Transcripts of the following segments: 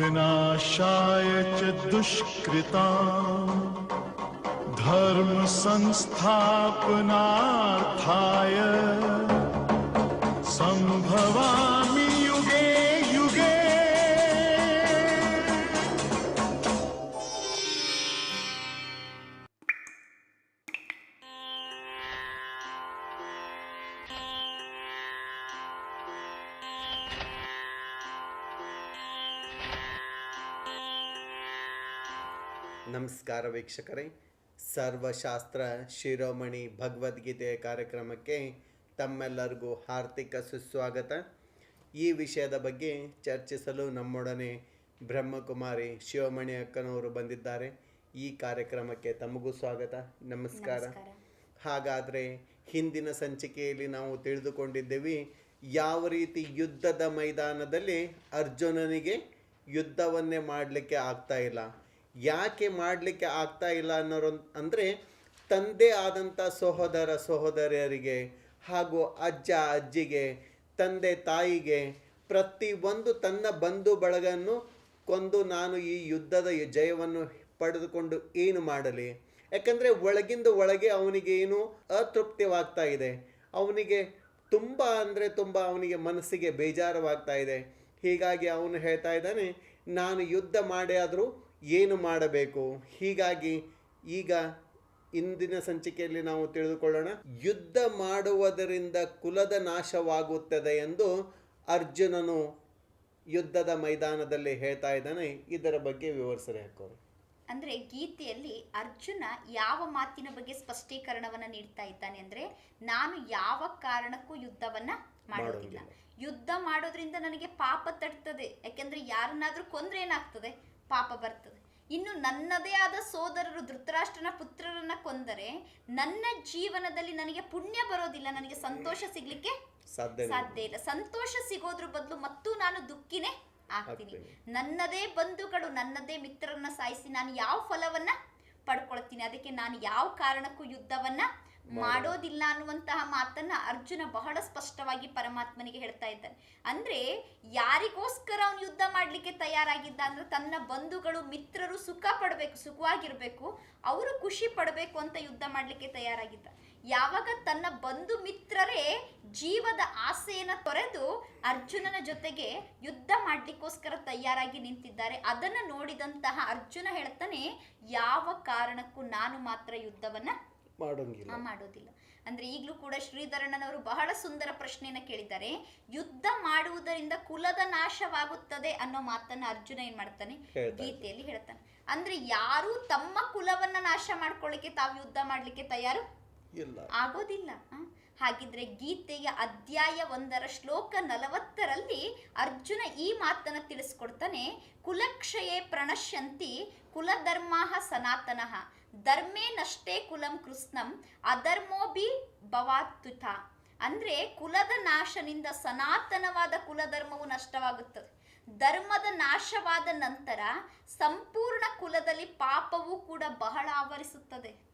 विनाशाय च दुष्कृता धर्म संस्थापनार्थाय ನಮಸ್ಕಾರ ವೀಕ್ಷಕರೇ. ಸರ್ವಶಾಸ್ತ್ರ ಶಿರೋಮಣಿ ಭಗವದ್ಗೀತೆಯ ಕಾರ್ಯಕ್ರಮಕ್ಕೆ ತಮ್ಮೆಲ್ಲರಿಗೂ ಹಾರ್ದಿಕ ಸುಸ್ವಾಗತ. ಈ ವಿಷಯದ ಬಗ್ಗೆ ಚರ್ಚಿಸಲು ನಮ್ಮೊಡನೆ ಬ್ರಹ್ಮಕುಮಾರಿ ಶಿವಮಣಿ ಅಕ್ಕನವರು ಬಂದಿದ್ದಾರೆ. ಈ ಕಾರ್ಯಕ್ರಮಕ್ಕೆ ತಮಗೂ ಸ್ವಾಗತ. ನಮಸ್ಕಾರ. ಹಾಗಾದರೆ ಹಿಂದಿನ ಸಂಚಿಕೆಯಲ್ಲಿ ನಾವು ತಿಳಿದುಕೊಂಡಿದ್ದೇವೆ ಯಾವ ರೀತಿ ಯುದ್ಧದ ಮೈದಾನದಲ್ಲಿ ಅರ್ಜುನನಿಗೆ ಯುದ್ಧವನ್ನೇ ಮಾಡಲಿಕ್ಕೆ ಆಗ್ತಾ ಇಲ್ಲ. ಯಾಕೆ ಮಾಡಲಿಕ್ಕೆ ಆಗ್ತಾ ಇಲ್ಲ ಅನ್ನೋರು, ಅಂದರೆ ತಂದೆ ಆದಂಥ ಸಹೋದರ ಸಹೋದರಿಯರಿಗೆ ಹಾಗೂ ಅಜ್ಜ ಅಜ್ಜಿಗೆ, ತಂದೆ ತಾಯಿಗೆ ಪ್ರತಿಯೊಂದು ತನ್ನ ಬಂಧು ಬಳಗನ್ನು ಕೊಂದು ನಾನು ಈ ಯುದ್ಧದ ಜಯವನ್ನು ಪಡೆದುಕೊಂಡು ಏನು ಮಾಡಲಿ? ಯಾಕಂದರೆ ಒಳಗಿಂದ ಒಳಗೆ ಅವನಿಗೆ ಏನು ಅತೃಪ್ತಿವಾಗ್ತಾ ಇದೆ. ಅವನಿಗೆ ತುಂಬ ಅಂದರೆ ತುಂಬ ಅವನಿಗೆ ಮನಸ್ಸಿಗೆ ಬೇಜಾರವಾಗ್ತಾ ಇದೆ. ಹೀಗಾಗಿ ಅವನು ಹೇಳ್ತಾ ಇದ್ದಾನೆ, ನಾನು ಯುದ್ಧ ಮಾಡಿ ಆದರೂ ಏನು ಮಾಡಬೇಕು? ಹೀಗಾಗಿ ಈಗ ಇಂದಿನ ಸಂಚಿಕೆಯಲ್ಲಿ ನಾವು ತಿಳಿದುಕೊಳ್ಳೋಣ. ಯುದ್ಧ ಮಾಡುವುದರಿಂದ ಕುಲದ ನಾಶವಾಗುತ್ತದೆ ಎಂದು ಅರ್ಜುನನು ಯುದ್ಧದ ಮೈದಾನದಲ್ಲಿ ಹೇಳ್ತಾ ಇದ್ದಾನೆ. ಇದರ ಬಗ್ಗೆ ವಿವರಿಸರೆ ಹಾಕೋರು ಅಂದ್ರೆ ಗೀತೆಯಲ್ಲಿ ಅರ್ಜುನ ಯಾವ ಮಾತಿನ ಬಗ್ಗೆ ಸ್ಪಷ್ಟೀಕರಣವನ್ನ ನೀಡ್ತಾ ಇದ್ದಾನೆ ಅಂದ್ರೆ ನಾನು ಯಾವ ಕಾರಣಕ್ಕೂ ಯುದ್ಧವನ್ನ ಮಾಡೋದಿಲ್ಲ ಯುದ್ಧ ಮಾಡೋದ್ರಿಂದ ನನಗೆ ಪಾಪ ತಟ್ತದೆ ಯಾಕೆಂದ್ರೆ ಯಾರನ್ನಾದ್ರೂ ಕೊಂದ್ರೆ ಏನಾಗ್ತದೆ? ಪಾಪ ಬರ್ತದೆ. ಇನ್ನು ನನ್ನದೇ ಆದ ಸೋದರರು ಧೃತರಾಷ್ಟ್ರನ ಪುತ್ರರನ್ನ ಕೊಂದರೆ ನನ್ನ ಜೀವನದಲ್ಲಿ ನನಗೆ ಪುಣ್ಯ ಬರೋದಿಲ್ಲ ನನಗೆ ಸಂತೋಷ ಸಿಗ್ಲಿಕ್ಕೆ ಸಾಧ್ಯ ಇಲ್ಲ. ಸಂತೋಷ ಸಿಗೋದ್ರ ಬದಲು ಮತ್ತು ನಾನು ದುಃಖಿನೇ ಆಗ್ತೀನಿ. ನನ್ನದೇ ಬಂಧುಗಳು ನನ್ನದೇ ಮಿತ್ರರನ್ನ ಸಾಯಿಸಿ ನಾನು ಯಾವ ಫಲವನ್ನ ಪಡ್ಕೊಳ್ತೀನಿ ಅದಕ್ಕೆ ನಾನು ಯಾವ ಕಾರಣಕ್ಕೂ ಯುದ್ಧವನ್ನ ಮಾಡೋದಿಲ್ಲ ಅನ್ನುವಂತಹ ಮಾತನ್ನ ಅರ್ಜುನ ಬಹಳ ಸ್ಪಷ್ಟವಾಗಿ ಪರಮಾತ್ಮನಿಗೆ ಹೇಳ್ತಾ ಇದ್ದಾನೆ. ಅಂದ್ರೆ ಯಾರಿಗೋಸ್ಕರ ಅವನು ಯುದ್ಧ ಮಾಡ್ಲಿಕ್ಕೆ ತಯಾರಾಗಿದ್ದ ಅಂದ್ರೆ ತನ್ನ ಬಂಧುಗಳು, ಮಿತ್ರರು ಸುಖ ಪಡಬೇಕು, ಸುಖವಾಗಿರ್ಬೇಕು, ಅವರು ಖುಷಿ ಪಡಬೇಕು ಅಂತ ಯುದ್ಧ ಮಾಡ್ಲಿಕ್ಕೆ ತಯಾರಾಗಿದ್ದ. ಯಾವಾಗ ತನ್ನ ಬಂಧು ಮಿತ್ರರೇ ಜೀವದ ಆಸೆಯನ್ನ ತೊರೆದು ಅರ್ಜುನನ ಜೊತೆಗೆ ಯುದ್ಧ ಮಾಡ್ಲಿಕ್ಕೋಸ್ಕರ ತಯಾರಾಗಿ ನಿಂತಿದ್ದಾರೆ, ಅದನ್ನ ನೋಡಿದಂತಹ ಅರ್ಜುನ ಹೇಳ್ತಾನೆ, ಯಾವ ಕಾರಣಕ್ಕೂ ನಾನು ಮಾತ್ರ ಯುದ್ಧವನ್ನ ಮಾಡೋಂಗಿಲ್ಲ. ಮಾಡೋದಿಲ್ಲ. ಅಂದ್ರೆ ಈಗಲೂ ಕೂಡ ಶ್ರೀಧರಣ್ಣನವರು ಬಹಳ ಸುಂದರ ಪ್ರಶ್ನೆಯನ್ನ ಕೇಳಿದ್ದಾರೆ. ಯುದ್ಧ ಮಾಡುವುದರಿಂದ ಕುಲದ ನಾಶವಾಗುತ್ತದೆ ಅನ್ನೋ ಮಾತನ್ನ ಅರ್ಜುನ ಏನ್ ಮಾಡ್ತಾನೆ? ಗೀತೆಯಲ್ಲಿ ಹೇಳ್ತಾನೆ. ಅಂದ್ರೆ ಯಾರು ತಮ್ಮ ಕುಲವನ್ನ ನಾಶ ಮಾಡ್ಕೊಳ್ಳಿಕ್ಕೆ ತಾವು ಯುದ್ಧ ಮಾಡ್ಲಿಕ್ಕೆ ತಯಾರು? ಆಗೋದಿಲ್ಲ. ಹಾಗಿದ್ರೆ ಗೀತೆಯ ಅಧ್ಯಾಯ ಒಂದರ ಶ್ಲೋಕ ನಲವತ್ತರಲ್ಲಿ ಅರ್ಜುನ ಈ ಮಾತನ್ನ ತಿಳಿಸ್ಕೊಡ್ತಾನೆ. ಕುಲಕ್ಷಯೇ ಪ್ರಣಶ್ಯಂತಿ ಕುಲಧರ್ಮಾಹ ಸನಾತನಃ. ಧರ್ಮೇ ನಷ್ಟೇ ಕುಲಂ ಕೃಷ್ಣಂ ಅಧರ್ಮೋಬಿ ಭವಾತ್ಯುತ ಅಂದ್ರೆ ಕುಲದ ನಾಶನಿಂದ ಸನಾತನವಾದ ಕುಲಧರ್ಮವು ನಷ್ಟವಾಗುತ್ತದೆ. ಧರ್ಮದ ನಾಶವಾದ ನಂತರ ಸಂಪೂರ್ಣ ಕುಲದಲ್ಲಿ ಪಾಪವೂ ಕೂಡ ಬಹಳ ಆವರಿಸುತ್ತದೆ.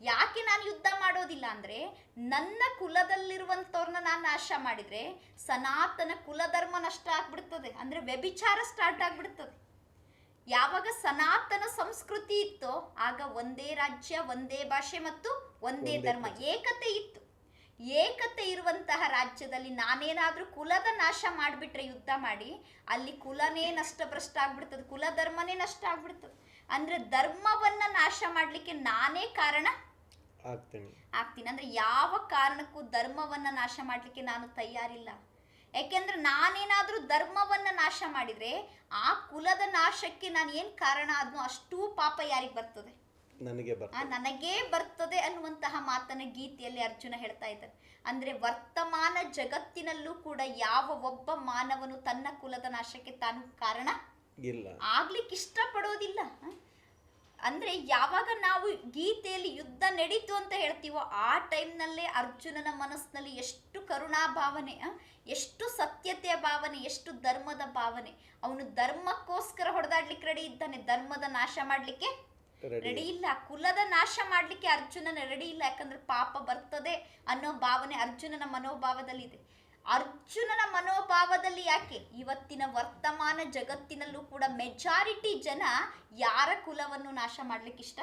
ಯಾಕೆ ನಾನು ಯುದ್ಧ ಮಾಡೋದಿಲ್ಲ ಅಂದ್ರೆ ನನ್ನ ಕುಲದಲ್ಲಿರುವಂಥವ್ರನ್ನ ನಾನು ನಾಶ ಮಾಡಿದ್ರೆ ಸನಾತನ ಕುಲಧರ್ಮ ನಷ್ಟ ಆಗ್ಬಿಡ್ತದೆ. ಅಂದ್ರೆ ವ್ಯಭಿಚಾರ ಸ್ಟಾರ್ಟ್ ಆಗ್ಬಿಡ್ತದೆ. ಯಾವಾಗ ಸನಾತನ ಸಂಸ್ಕೃತಿ ಇತ್ತೋ ಆಗ ಒಂದೇ ರಾಜ್ಯ ಒಂದೇ ಭಾಷೆ ಮತ್ತು ಒಂದೇ ಧರ್ಮ ಏಕತೆ ಇತ್ತು. ಏಕತೆ ಇರುವಂತಹ ರಾಜ್ಯದಲ್ಲಿ ನಾನೇನಾದ್ರೂ ಕುಲದ ನಾಶ ಮಾಡಿಬಿಟ್ರೆ ಯುದ್ಧ ಮಾಡಿ ಅಲ್ಲಿ ಕುಲನೇ ನಷ್ಟಭ್ರಷ್ಟ ಆಗ್ಬಿಡ್ತದೆ ಕುಲಧರ್ಮನೇ ನಷ್ಟ ಆಗ್ಬಿಡ್ತದೆ ಅಂದ್ರೆ ಧರ್ಮವನ್ನ ನಾಶ ಮಾಡ್ಲಿಕ್ಕೆ ನಾನೇ ಕಾರಣ? ಆಗ್ತೀನಿ. ಆಗ್ತೀನಿ. ಅಂದ್ರೆ ಯಾವ ಕಾರಣಕ್ಕೂ ಧರ್ಮವನ್ನ ನಾಶ ಮಾಡ್ಲಿಕ್ಕೆ ನಾನು ತಯಾರಿಲ್ಲ. ಯಾಕೆಂದ್ರೆ ನಾನೇನಾದ್ರೂ ಧರ್ಮವನ್ನ ನಾಶ ಮಾಡಿದ್ರೆ ಆ ಕುಲದ ನಾಶಕ್ಕೆ ನಾನು ಏನ್ ಕಾರಣ ಆದ್ನೋ ಅಷ್ಟೂ ಪಾಪ ಯಾರಿಗೆ ಬರ್ತದೆ? ನನಗೆ ನನಗೇ ಬರ್ತದೆ ಅನ್ನುವಂತಹ ಮಾತನ್ನ ಗೀತೆಯಲ್ಲಿ ಅರ್ಜುನ ಹೇಳ್ತಾ ಇದ್ದಾರೆ. ಅಂದ್ರೆ ವರ್ತಮಾನ ಜಗತ್ತಿನಲ್ಲೂ ಕೂಡ ಯಾವ ಒಬ್ಬ ಮಾನವನು ತನ್ನ ಕುಲದ ನಾಶಕ್ಕೆ ತಾನು ಕಾರಣ? ಇಲ್ಲ. ಆಗ್ಲಿಕ್ಕೆ ಇಷ್ಟಪಡೋದಿಲ್ಲ. ಹ? ಅಂದ್ರೆ ಯಾವಾಗ ನಾವು ಗೀತೆಯಲ್ಲಿ ಯುದ್ಧ ನಡೀತು ಅಂತ ಹೇಳ್ತೀವೋ ಆ ಟೈಮ್ನಲ್ಲೇ ಅರ್ಜುನನ ಮನಸ್ಸಿನಲ್ಲಿ ಎಷ್ಟು ಕರುಣಾ ಭಾವನೆ ಎಷ್ಟು ಸತ್ಯತೆಯ ಭಾವನೆ ಎಷ್ಟು ಧರ್ಮದ ಭಾವನೆ. ಅವನು ಧರ್ಮಕ್ಕೋಸ್ಕರ ಹೊಡೆದಾಡ್ಲಿಕ್ಕೆ ರೆಡಿ ಇದ್ದಾನೆ ಧರ್ಮದ ನಾಶ ಮಾಡ್ಲಿಕ್ಕೆ ರೆಡಿ ರೆಡಿ ಇಲ್ಲ. ಕುಲದ ನಾಶ ಮಾಡ್ಲಿಕ್ಕೆ ಅರ್ಜುನನ ರೆಡಿ ಇಲ್ಲ ಯಾಕಂದ್ರೆ ಪಾಪ ಬರ್ತದೆ ಅನ್ನೋ ಭಾವನೆ ಅರ್ಜುನನ ಮನೋಭಾವದಲ್ಲಿದೆ. ಅರ್ಜುನನ ಮನೋಭಾವದಲ್ಲಿ ಯಾಕೆ? ಇವತ್ತಿನ ವರ್ತಮಾನ ಜಗತ್ತಿನಲ್ಲೂ ಕೂಡ ಮೆಜಾರಿಟಿ ಜನ ಯಾರ ಕುಲವನ್ನು ನಾಶ ಮಾಡ್ಲಿಕ್ಕೆ ಇಷ್ಟ?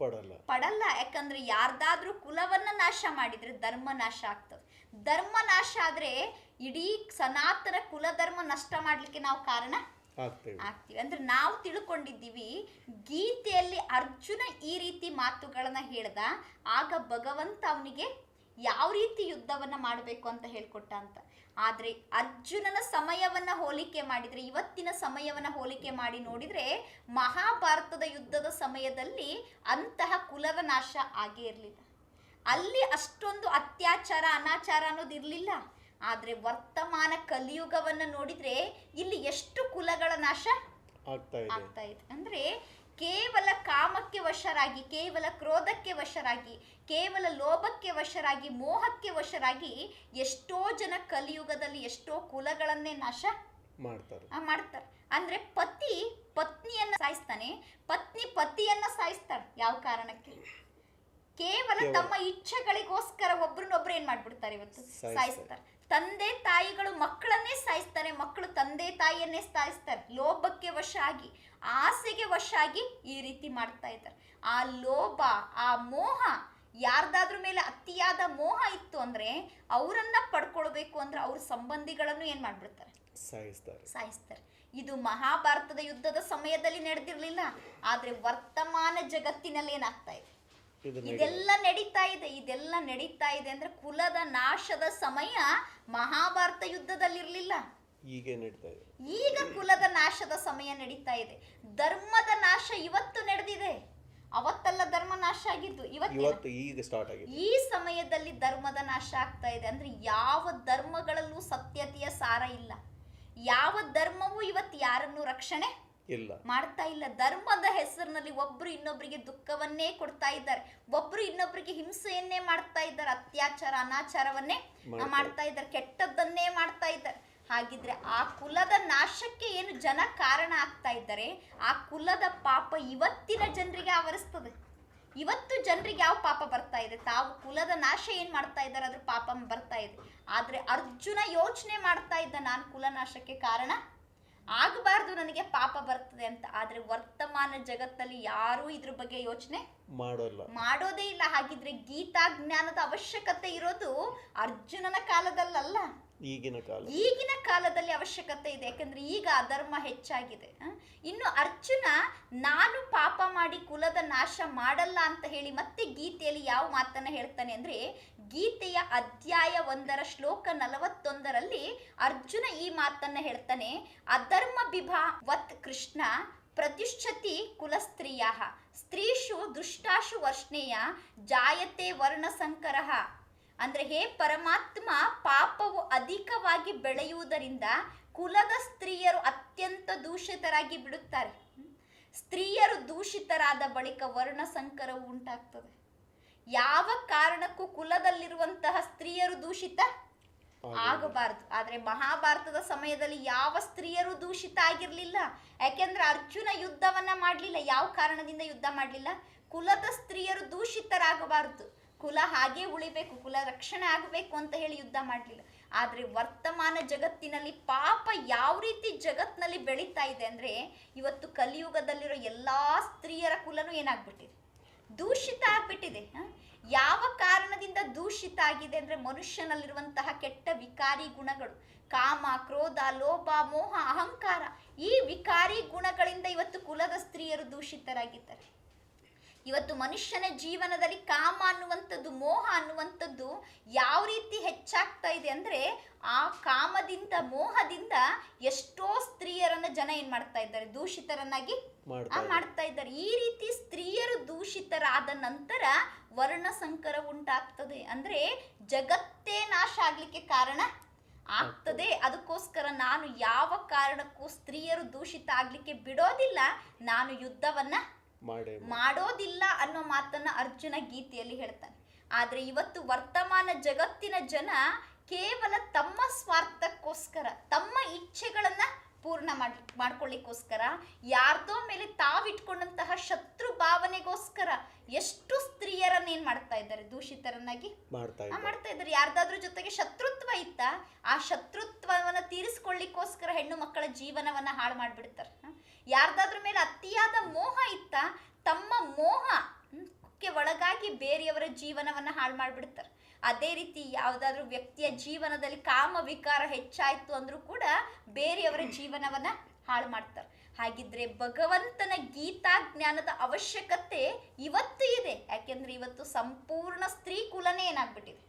ಪಡಲ್ಲ. ಪಡಲ್ಲ. ಯಾಕಂದ್ರೆ ಯಾರ್ದಾದ್ರೂ ಕುಲವನ್ನ ನಾಶ ಮಾಡಿದ್ರೆ ಧರ್ಮ ನಾಶ ಆಗ್ತದೆ. ಧರ್ಮ ನಾಶ ಆದ್ರೆ ಇಡೀ ಸನಾತನ ಕುಲಧರ್ಮ ನಷ್ಟ ಮಾಡ್ಲಿಕ್ಕೆ ನಾವು ಕಾರಣ? ಆಗ್ತೇವೆ. ಆಗ್ತೀವಿ. ಅಂದ್ರೆ ನಾವು ತಿಳ್ಕೊಂಡಿದ್ದೀವಿ ಗೀತೆಯಲ್ಲಿ ಅರ್ಜುನ ಈ ರೀತಿ ಮಾತುಗಳನ್ನ ಹೇಳ್ದ ಆಗ ಭಗವಂತ ಅವನಿಗೆ ಯಾವ ರೀತಿ ಯುದ್ಧವನ್ನ ಮಾಡಬೇಕು ಅಂತ ಹೇಳ್ಕೊಟ್ಟ ಅಂತ. ಆದ್ರೆ ಅರ್ಜುನನ ಸಮಯವನ್ನ ಹೋಲಿಕೆ ಮಾಡಿದ್ರೆ ಇವತ್ತಿನ ಸಮಯವನ್ನ ಹೋಲಿಕೆ ಮಾಡಿ ನೋಡಿದ್ರೆ ಮಹಾಭಾರತದ ಯುದ್ಧದ ಸಮಯದಲ್ಲಿ ಅಂತಹ ಕುಲದ ನಾಶ ಆಗೇ ಇರಲಿಲ್ಲ. ಅಲ್ಲಿ ಅಷ್ಟೊಂದು ಅತ್ಯಾಚಾರ ಅನಾಚಾರ ಅನ್ನೋದು ಇರಲಿಲ್ಲ. ಆದ್ರೆ ವರ್ತಮಾನ ಕಲಿಯುಗವನ್ನ ನೋಡಿದ್ರೆ ಇಲ್ಲಿ ಎಷ್ಟು ಕುಲಗಳ ನಾಶ ಆಗ್ತಾ ಇದೆ. ಆಗ್ತಾ ಇದೆ. ಅಂದ್ರೆ ಕೇವಲ ಕಾಮಕ್ಕೆ ವಶರಾಗಿ ಕೇವಲ ಕ್ರೋಧಕ್ಕೆ ವಶರಾಗಿ ಕೇವಲ ಲೋಭಕ್ಕೆ ವಶರಾಗಿ ಮೋಹಕ್ಕೆ ವಶರಾಗಿ ಎಷ್ಟೋ ಜನ ಕಲಿಯುಗದಲ್ಲಿ ಎಷ್ಟೋ ಕುಲಗಳನ್ನೇ ನಾಶ ಮಾಡ್ತಾರೆ. ಮಾಡ್ತಾರೆ. ಅಂದ್ರೆ ಪತಿ ಪತ್ನಿಯನ್ನ ಸಾಯಿಸ್ತಾನೆ ಪತ್ನಿ ಪತಿಯನ್ನ ಸಾಯಿಸ್ತಾಳೆ. ಯಾವ ಕಾರಣಕ್ಕೆ? ಕೇವಲ ತಮ್ಮ ಇಚ್ಛೆಗಳಿಗೋಸ್ಕರ ಒಬ್ರನ್ನೊಬ್ರು ಏನ್ ಮಾಡ್ಬಿಡ್ತಾರೆ ಇವತ್ತು? ಸಾಯಿಸ್ತಾರೆ. ಸಾಯಿಸ್ತಾರೆ. ತಂದೆ ತಾಯಿಗಳು ಮಕ್ಕಳನ್ನೇ ಸಾಯಿಸ್ತಾರೆ ಮಕ್ಕಳು ತಂದೆ ತಾಯಿಯನ್ನೇ ಸಾಯಿಸ್ತಾರೆ. ಲೋಭಕ್ಕೆ ವಶ ಆಗಿ ಆಸೆಗೆ ವಶಾಗಿ ಈ ರೀತಿ ಮಾಡ್ತಾ ಇದ್ದಾರೆ. ಆ ಲೋಭ ಆ ಮೋಹ ಯಾರ್ದಾದ್ರ ಮೇಲೆ ಅತಿಯಾದ ಮೋಹ ಇತ್ತು ಅಂದ್ರೆ ಅವರನ್ನ ಪಡ್ಕೊಳ್ಬೇಕು ಅಂದ್ರೆ ಅವ್ರ ಸಂಬಂಧಿಗಳನ್ನು ಏನ್ ಮಾಡ್ಬಿಡ್ತಾರೆ? ಸಾಯಿಸ್ತಾರೆ. ಸಾಯಿಸ್ತಾರೆ. ಇದು ಮಹಾಭಾರತದ ಯುದ್ಧದ ಸಮಯದಲ್ಲಿ ನಡೆದಿರಲಿಲ್ಲ ಆದ್ರೆ ವರ್ತಮಾನ ಜಗತ್ತಿನಲ್ಲಿ ಏನಾಗ್ತಾ ಇದೆ? ಇದು ಇದೆಲ್ಲ ನಡೀತಾ ಇದೆ ಇದೆಲ್ಲ ನಡೀತಾ ಇದೆ ಅಂದ್ರೆ ಕುಲದ ನಾಶದ ಸಮಯ ಮಹಾಭಾರತ ಯುದ್ಧದಲ್ಲಿ ಇರಲಿಲ್ಲ ಹೀಗೆ ನಡೀತಾ ಇದೆ. ಈಗ ಕುಲದ ನಾಶದ ಸಮಯ ನಡೀತಾ ಇದೆ. ಧರ್ಮದ ನಾಶ ಇವತ್ತು ನಡೆದಿದೆ. ಅವತ್ತೆಲ್ಲ ಧರ್ಮ ನಾಶ ಆಗಿದ್ದು ಇವತ್ತು ಈಗ ಸ್ಟಾರ್ಟ್ ಆಗಿದೆ. ಈ ಸಮಯದಲ್ಲಿ ಧರ್ಮದ ನಾಶ ಆಗ್ತಾ ಇದೆ. ಅಂದ್ರೆ ಯಾವ ಧರ್ಮಗಳಲ್ಲೂ ಸತ್ಯತೆಯ ಸಾರ ಇಲ್ಲ. ಯಾವ ಧರ್ಮವೂ ಇವತ್ತು ಯಾರನ್ನು ರಕ್ಷಣೆ ಇಲ್ಲ. ಮಾಡ್ತಾ ಇಲ್ಲ. ಧರ್ಮದ ಹೆಸರಿನಲ್ಲಿ ಒಬ್ರು ಇನ್ನೊಬ್ಬರಿಗೆ ದುಃಖವನ್ನೇ ಕೊಡ್ತಾ ಇದ್ದಾರೆ. ಒಬ್ರು ಇನ್ನೊಬ್ಬರಿಗೆ ಹಿಂಸೆಯನ್ನೇ ಮಾಡ್ತಾ ಇದ್ದಾರೆ. ಅತ್ಯಾಚಾರ ಅನಾಚಾರವನ್ನೇ ಮಾಡ್ತಾ ಇದ್ದಾರೆ. ಕೆಟ್ಟದ್ದನ್ನೇ ಮಾಡ್ತಾ ಇದ್ದಾರೆ. ಹಾಗಿದ್ರೆ ಆ ಕುಲದ ನಾಶಕ್ಕೆ ಏನು ಜನ ಕಾರಣ ಆಗ್ತಾ ಇದ್ದಾರೆ? ಆ ಕುಲದ ಪಾಪ ಇವತ್ತಿನ ಜನರಿಗೆ ಆವರಿಸ್ತದೆ. ಇವತ್ತು ಜನರಿಗೆ ಯಾವ ಪಾಪ ಬರ್ತಾ ಇದೆ? ತಾವು ಕುಲದ ನಾಶ ಏನ್ ಮಾಡ್ತಾ ಇದ್ದಾರೆ ಅದ್ರ ಪಾಪ ಬರ್ತಾ ಇದೆ. ಆದ್ರೆ ಅರ್ಜುನ ಯೋಚನೆ ಮಾಡ್ತಾ ಇದ್ದ ನಾನು ಕುಲನಾಶಕ್ಕೆ ಕಾರಣ? ಆಗಬಾರ್ದು ನನಗೆ ಪಾಪ ಬರ್ತದೆ ಅಂತ. ಆದ್ರೆ ವರ್ತಮಾನ ಜಗತ್ತಲ್ಲಿ ಯಾರೂ ಇದ್ರ ಬಗ್ಗೆ ಯೋಚನೆ ಮಾಡೋಲ್ಲ. ಮಾಡೋದೇ ಇಲ್ಲ. ಹಾಗಿದ್ರೆ ಗೀತಾ ಜ್ಞಾನದ ಅವಶ್ಯಕತೆ ಇರೋದು ಅರ್ಜುನನ ಕಾಲದಲ್ಲಲ್ಲ. ಈಗಿನ ಕಾಲ ಈಗಿನ ಕಾಲದಲ್ಲಿ ಅವಶ್ಯಕತೆ ಇದೆ. ಯಾಕಂದ್ರೆ ಈಗ ಅಧರ್ಮ ಹೆಚ್ಚಾಗಿದೆ. ಇನ್ನು ಅರ್ಜುನ, ನಾನು ಪಾಪ ಮಾಡಿ ಕುಲದ ನಾಶ ಮಾಡಲ್ಲ ಅಂತ ಹೇಳಿ ಮತ್ತೆ ಗೀತೆಯಲ್ಲಿ ಯಾವ ಮಾತನ್ನ ಹೇಳ್ತಾನೆ ಅಂದ್ರೆ, ಗೀತೆಯ ಅಧ್ಯಾಯ ಒಂದರ ಶ್ಲೋಕ ನಲವತ್ತೊಂದರಲ್ಲಿ ಅರ್ಜುನ ಈ ಮಾತನ್ನ ಹೇಳ್ತಾನೆ, ಅಧರ್ಮ ವಿಭಾ ವತ್ ಕೃಷ್ಣ ಪ್ರತಿಷ್ಠತಿ ಕುಲಸ್ತ್ರೀಯ. ಸ್ತ್ರೀಷು ದುಷ್ಟಾಶು ವರ್ಷಣೇಯ ಜಾಯತೆ ವರ್ಣಸಂಕರಃ. ಅಂದ್ರೆ ಹೇ ಪರಮಾತ್ಮ ಪಾಪವು ಅಧಿಕವಾಗಿ ಬೆಳೆಯುವುದರಿಂದ ಕುಲದ ಸ್ತ್ರೀಯರು ಅತ್ಯಂತ ದೂಷಿತರಾಗಿ ಬಿಡುತ್ತಾರೆ. ಸ್ತ್ರೀಯರು ದೂಷಿತರಾದ ಬಳಿಕ ವರ್ಣ ಸಂಕರವು ಉಂಟಾಗ್ತದೆ. ಯಾವ ಕಾರಣಕ್ಕೂ ಕುಲದಲ್ಲಿರುವಂತಹ ಸ್ತ್ರೀಯರು ದೂಷಿತ ಆಗಬಾರದು. ಆದ್ರೆ ಮಹಾಭಾರತದ ಸಮಯದಲ್ಲಿ ಯಾವ ಸ್ತ್ರೀಯರು ದೂಷಿತ ಆಗಿರ್ಲಿಲ್ಲ? ಯಾಕೆಂದ್ರೆ ಅರ್ಜುನ ಯುದ್ಧವನ್ನ ಮಾಡ್ಲಿಲ್ಲ. ಯಾವ ಕಾರಣದಿಂದ ಯುದ್ಧ ಮಾಡ್ಲಿಲ್ಲ? ಕುಲದ ಸ್ತ್ರೀಯರು ದೂಷಿತರಾಗಬಾರದು. ಕುಲ ಹಾಗೆ ಉಳಿಬೇಕು, ಕುಲ ರಕ್ಷಣೆ ಆಗಬೇಕು ಅಂತ ಹೇಳಿ ಯುದ್ಧ ಮಾಡಲಿಲ್ಲ. ಆದರೆ ವರ್ತಮಾನ ಜಗತ್ತಿನಲ್ಲಿ ಪಾಪ ಯಾವ ರೀತಿ ಜಗತ್ತಿನಲ್ಲಿ ಬೆಳೀತಾ ಇದೆ ಅಂದರೆ ಇವತ್ತು ಕಲಿಯುಗದಲ್ಲಿರೋ ಎಲ್ಲ ಸ್ತ್ರೀಯರ ಕುಲನೂ ಏನಾಗ್ಬಿಟ್ಟಿದೆ? ದೂಷಿತ ಆಗ್ಬಿಟ್ಟಿದೆ ಯಾವ ಕಾರಣದಿಂದ ದೂಷಿತ ಆಗಿದೆ ಅಂದರೆ ಮನುಷ್ಯನಲ್ಲಿರುವಂತಹ ಕೆಟ್ಟ ವಿಕಾರಿ ಗುಣಗಳು. ಕಾಮ, ಕ್ರೋಧ, ಲೋಭ, ಮೋಹ, ಅಹಂಕಾರ ಈ ವಿಕಾರಿ ಗುಣಗಳಿಂದ ಇವತ್ತು ಕುಲದ ಸ್ತ್ರೀಯರು ದೂಷಿತರಾಗಿದ್ದಾರೆ. ಇವತ್ತು ಮನುಷ್ಯನ ಜೀವನದಲ್ಲಿ ಕಾಮ ಅನ್ನುವಂಥದ್ದು ಮೋಹ ಅನ್ನುವಂಥದ್ದು ಯಾವ ರೀತಿ ಹೆಚ್ಚಾಗ್ತಾ ಇದೆ ಅಂದ್ರೆ ಆ ಕಾಮದಿಂದ ಮೋಹದಿಂದ ಎಷ್ಟೋ ಸ್ತ್ರೀಯರನ್ನ ಜನ ಏನ್ ಮಾಡ್ತಾ ಇದ್ದಾರೆ? ದೂಷಿತರನ್ನಾಗಿ ಮಾಡ್ತಾ ಇದ್ದಾರೆ. ಈ ರೀತಿ ಸ್ತ್ರೀಯರು ದೂಷಿತರಾದ ನಂತರ ವರ್ಣ ಸಂಕರ ಉಂಟಾಗ್ತದೆ. ಅಂದ್ರೆ ಜಗತ್ತೇ ನಾಶ ಆಗ್ಲಿಕ್ಕೆ ಕಾರಣ ಆಗ್ತದೆ. ಅದಕ್ಕೋಸ್ಕರ ನಾನು ಯಾವ ಕಾರಣಕ್ಕೂ ಸ್ತ್ರೀಯರು ದೂಷಿತ ಆಗ್ಲಿಕ್ಕೆ ಬಿಡೋದಿಲ್ಲ. ನಾನು ಯುದ್ಧವನ್ನ ಮಾಡೋದಿಲ್ಲ ಅನ್ನೋ ಮಾತನ್ನ ಅರ್ಜುನ ಗೀತೆಯಲ್ಲಿ ಹೇಳ್ತಾನೆ. ಆದ್ರೆ ಇವತ್ತು ವರ್ತಮಾನ ಜಗತ್ತಿನ ಜನ ಕೇವಲ ತಮ್ಮ ಸ್ವಾರ್ಥಕ್ಕೋಸ್ಕರ ತಮ್ಮ ಇಚ್ಛೆಗಳನ್ನ ಪೂರ್ಣ ಮಾಡಿ ಮಾಡ್ಕೊಳ್ಳಿಕ್ಕೋಸ್ಕರ ಯಾರ್ದೋ ಮೇಲೆ ತಾವಿಟ್ಕೊಂಡಂತಹ ಶತ್ರು ಭಾವನೆಗೋಸ್ಕರ ಎಷ್ಟು ಸ್ತ್ರೀಯರನ್ನ ಏನ್ ಮಾಡ್ತಾ ಇದ್ದಾರೆ? ದೂಷಿತರನ್ನಾಗಿ? ಮಾಡ್ತಾ ಇದ್ದಾರೆ. ಯಾರ್ದಾದ್ರ ಜೊತೆಗೆ ಶತ್ರುತ್ವ ಇತ್ತ? ಆ ಶತ್ರುತ್ವವನ್ನ ತೀರಿಸ್ಕೊಳ್ಳಿಕ್ಕೋಸ್ಕರ ಹೆಣ್ಣು ಮಕ್ಕಳ ಜೀವನವನ್ನ ಹಾಳು ಮಾಡ್ಬಿಡ್ತಾರೆ? ಯಾರ್ದಾದ್ರ ಮೇಲೆ ಅತಿಯಾದ ಮೋಹ ಇತ್ತ, ತಮ್ಮ ಮೋಹ ಕ್ಕೆ ಒಳಗಾಗಿ ಬೇರೆಯವರ ಜೀವನವನ್ನ ಹಾಳು ಮಾಡಿಬಿಡ್ತಾರೆ. ಅದೇ ರೀತಿ ಯಾವುದಾದ್ರೂ ವ್ಯಕ್ತಿಯ ಜೀವನದಲ್ಲಿ ಕಾಮ ವಿಕಾರ ಹೆಚ್ಚಾಯ್ತು ಅಂದ್ರೂ ಕೂಡ ಬೇರೆಯವರ ಜೀವನವನ್ನ ಹಾಳು ಮಾಡ್ತಾರೆ. ಹಾಗಿದ್ರೆ ಭಗವಂತನ ಗೀತಾ ಜ್ಞಾನದ ಅವಶ್ಯಕತೆ ಇವತ್ತು ಇದೆ. ಯಾಕೆಂದ್ರೆ ಇವತ್ತು ಸಂಪೂರ್ಣ ಸ್ತ್ರೀ ಕುಲನೇ ಏನಾಗ್ಬಿಟ್ಟಿದೆ?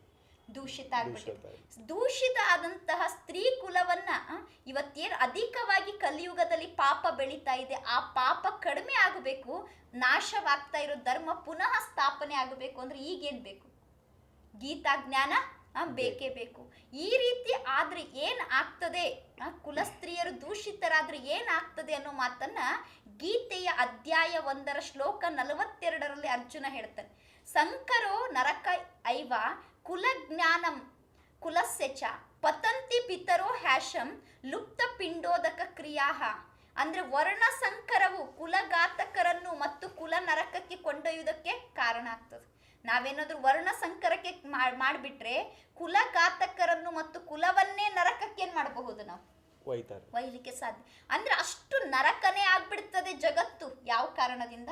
ದೂಷಿತ ಆಗ್ಬಿಟ್ಟಿದೆ. ದೂಷಿತ ಆದಂತಹ ಸ್ತ್ರೀ ಕುಲವನ್ನ ಇವತ್ತೇನು ಅಧಿಕವಾಗಿ ಕಲಿಯುಗದಲ್ಲಿ ಪಾಪ ಬೆಳೀತಾ ಇದೆ ಆ ಪಾಪ ಕಡಿಮೆ ಆಗಬೇಕು ನಾಶವಾಗ್ತಾ ಇರೋ ಧರ್ಮ ಪುನಃ ಸ್ಥಾಪನೆ ಆಗಬೇಕು ಅಂದ್ರೆ ಈಗೇನ್ ಬೇಕು? ಗೀತಾ ಜ್ಞಾನ ಬೇಕೇ ಬೇಕು. ಈ ರೀತಿ ಆದ್ರೆ ಏನ್ ಆಗ್ತದೆ? ಕುಲ ಸ್ತ್ರೀಯರು ದೂಷಿತರಾದ್ರೆ ಏನ್ ಆಗ್ತದೆ ಅನ್ನೋ ಮಾತನ್ನ ಗೀತೆಯ ಅಧ್ಯಾಯ ಒಂದರ ಶ್ಲೋಕ ನಲವತ್ತೆರಡರಲ್ಲಿ ಅರ್ಜುನ ಹೇಳ್ತಾನೆ. ಸಂಕರೋ ನರಕ ಐವ ಕುಲಜ್ಞಾನಂ ಕುಲಸ್ಯಚ ಪತಂತಿ ಪಿತರೋ ಹ್ಯಾಶಂ ಲುಪ್ತ ಪಿಂಡೋದಕ ಕ್ರಿಯಾಹ. ಅಂದ್ರೆ ವರ್ಣ ಸಂಕರವು ಕುಲಘಾತಕರನ್ನು ಮತ್ತು ಕುಲ ನರಕಕ್ಕೆ ಕೊಂಡೊಯ್ಯುವುದಕ್ಕೆ ಕಾರಣ ಆಗ್ತದೆ. ನಾವೇನಾದ್ರೂ ವರ್ಣ ಸಂಕರಕ್ಕೆ ಮಾಡ್- ಮಾಡ್ಬಿಟ್ರೆ ಕುಲಘಾತಕರನ್ನು ಮತ್ತು ಕುಲವನ್ನೇ ನರಕಕ್ಕೆ ಏನ್ ಮಾಡಬಹುದು ನಾವು? ಒಯ್ತಾರೆ. ಒಯ್ಲಿಕ್ಕೆ ಸಾಧ್ಯ. ಅಂದ್ರೆ ಅಷ್ಟು ನರಕನೇ ಆಗ್ಬಿಡ್ತದೆ ಜಗತ್ತು ಯಾವ ಕಾರಣದಿಂದ?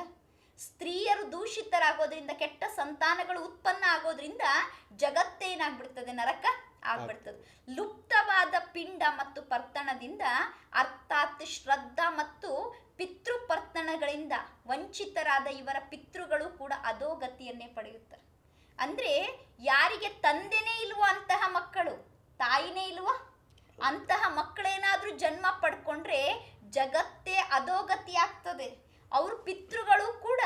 ಸ್ತ್ರೀಯರು ದೂಷಿತರಾಗೋದ್ರಿಂದ ಕೆಟ್ಟ ಸಂತಾನಗಳು ಉತ್ಪನ್ನ ಆಗೋದ್ರಿಂದ ಜಗತ್ತೇನಾಗ್ಬಿಡ್ತದೆ ನರಕ ಆಗ್ಬಿಡ್ತದೆ. ಲುಪ್ತವಾದ ಪಿಂಡ ಮತ್ತು ಪರ್ತಣದಿಂದ ಅರ್ಥಾತ್ ಶ್ರದ್ಧಾ ಮತ್ತು ಪಿತೃಪರ್ತಣಗಳಿಂದ ವಂಚಿತರಾದ ಇವರ ಪಿತೃಗಳು ಕೂಡ ಅಧೋಗತಿಯನ್ನೇ ಪಡೆಯುತ್ತಾರೆ. ಅಂದ್ರೆ ಯಾರಿಗೆ ತಂದೆನೇ ಇಲ್ವೋ ಅಂತಹ ಮಕ್ಕಳು ತಾಯಿನೇ ಇಲ್ವೋ? ಅಂತಹ ಮಕ್ಕಳೇನಾದ್ರೂ ಜನ್ಮ ಪಡ್ಕೊಂಡ್ರೆ ಜಗತ್ತೇ ಅಧೋಗತಿ ಆಗ್ತದೆ ಅವ್ರ ಪಿತೃಗಳು ಕೂಡ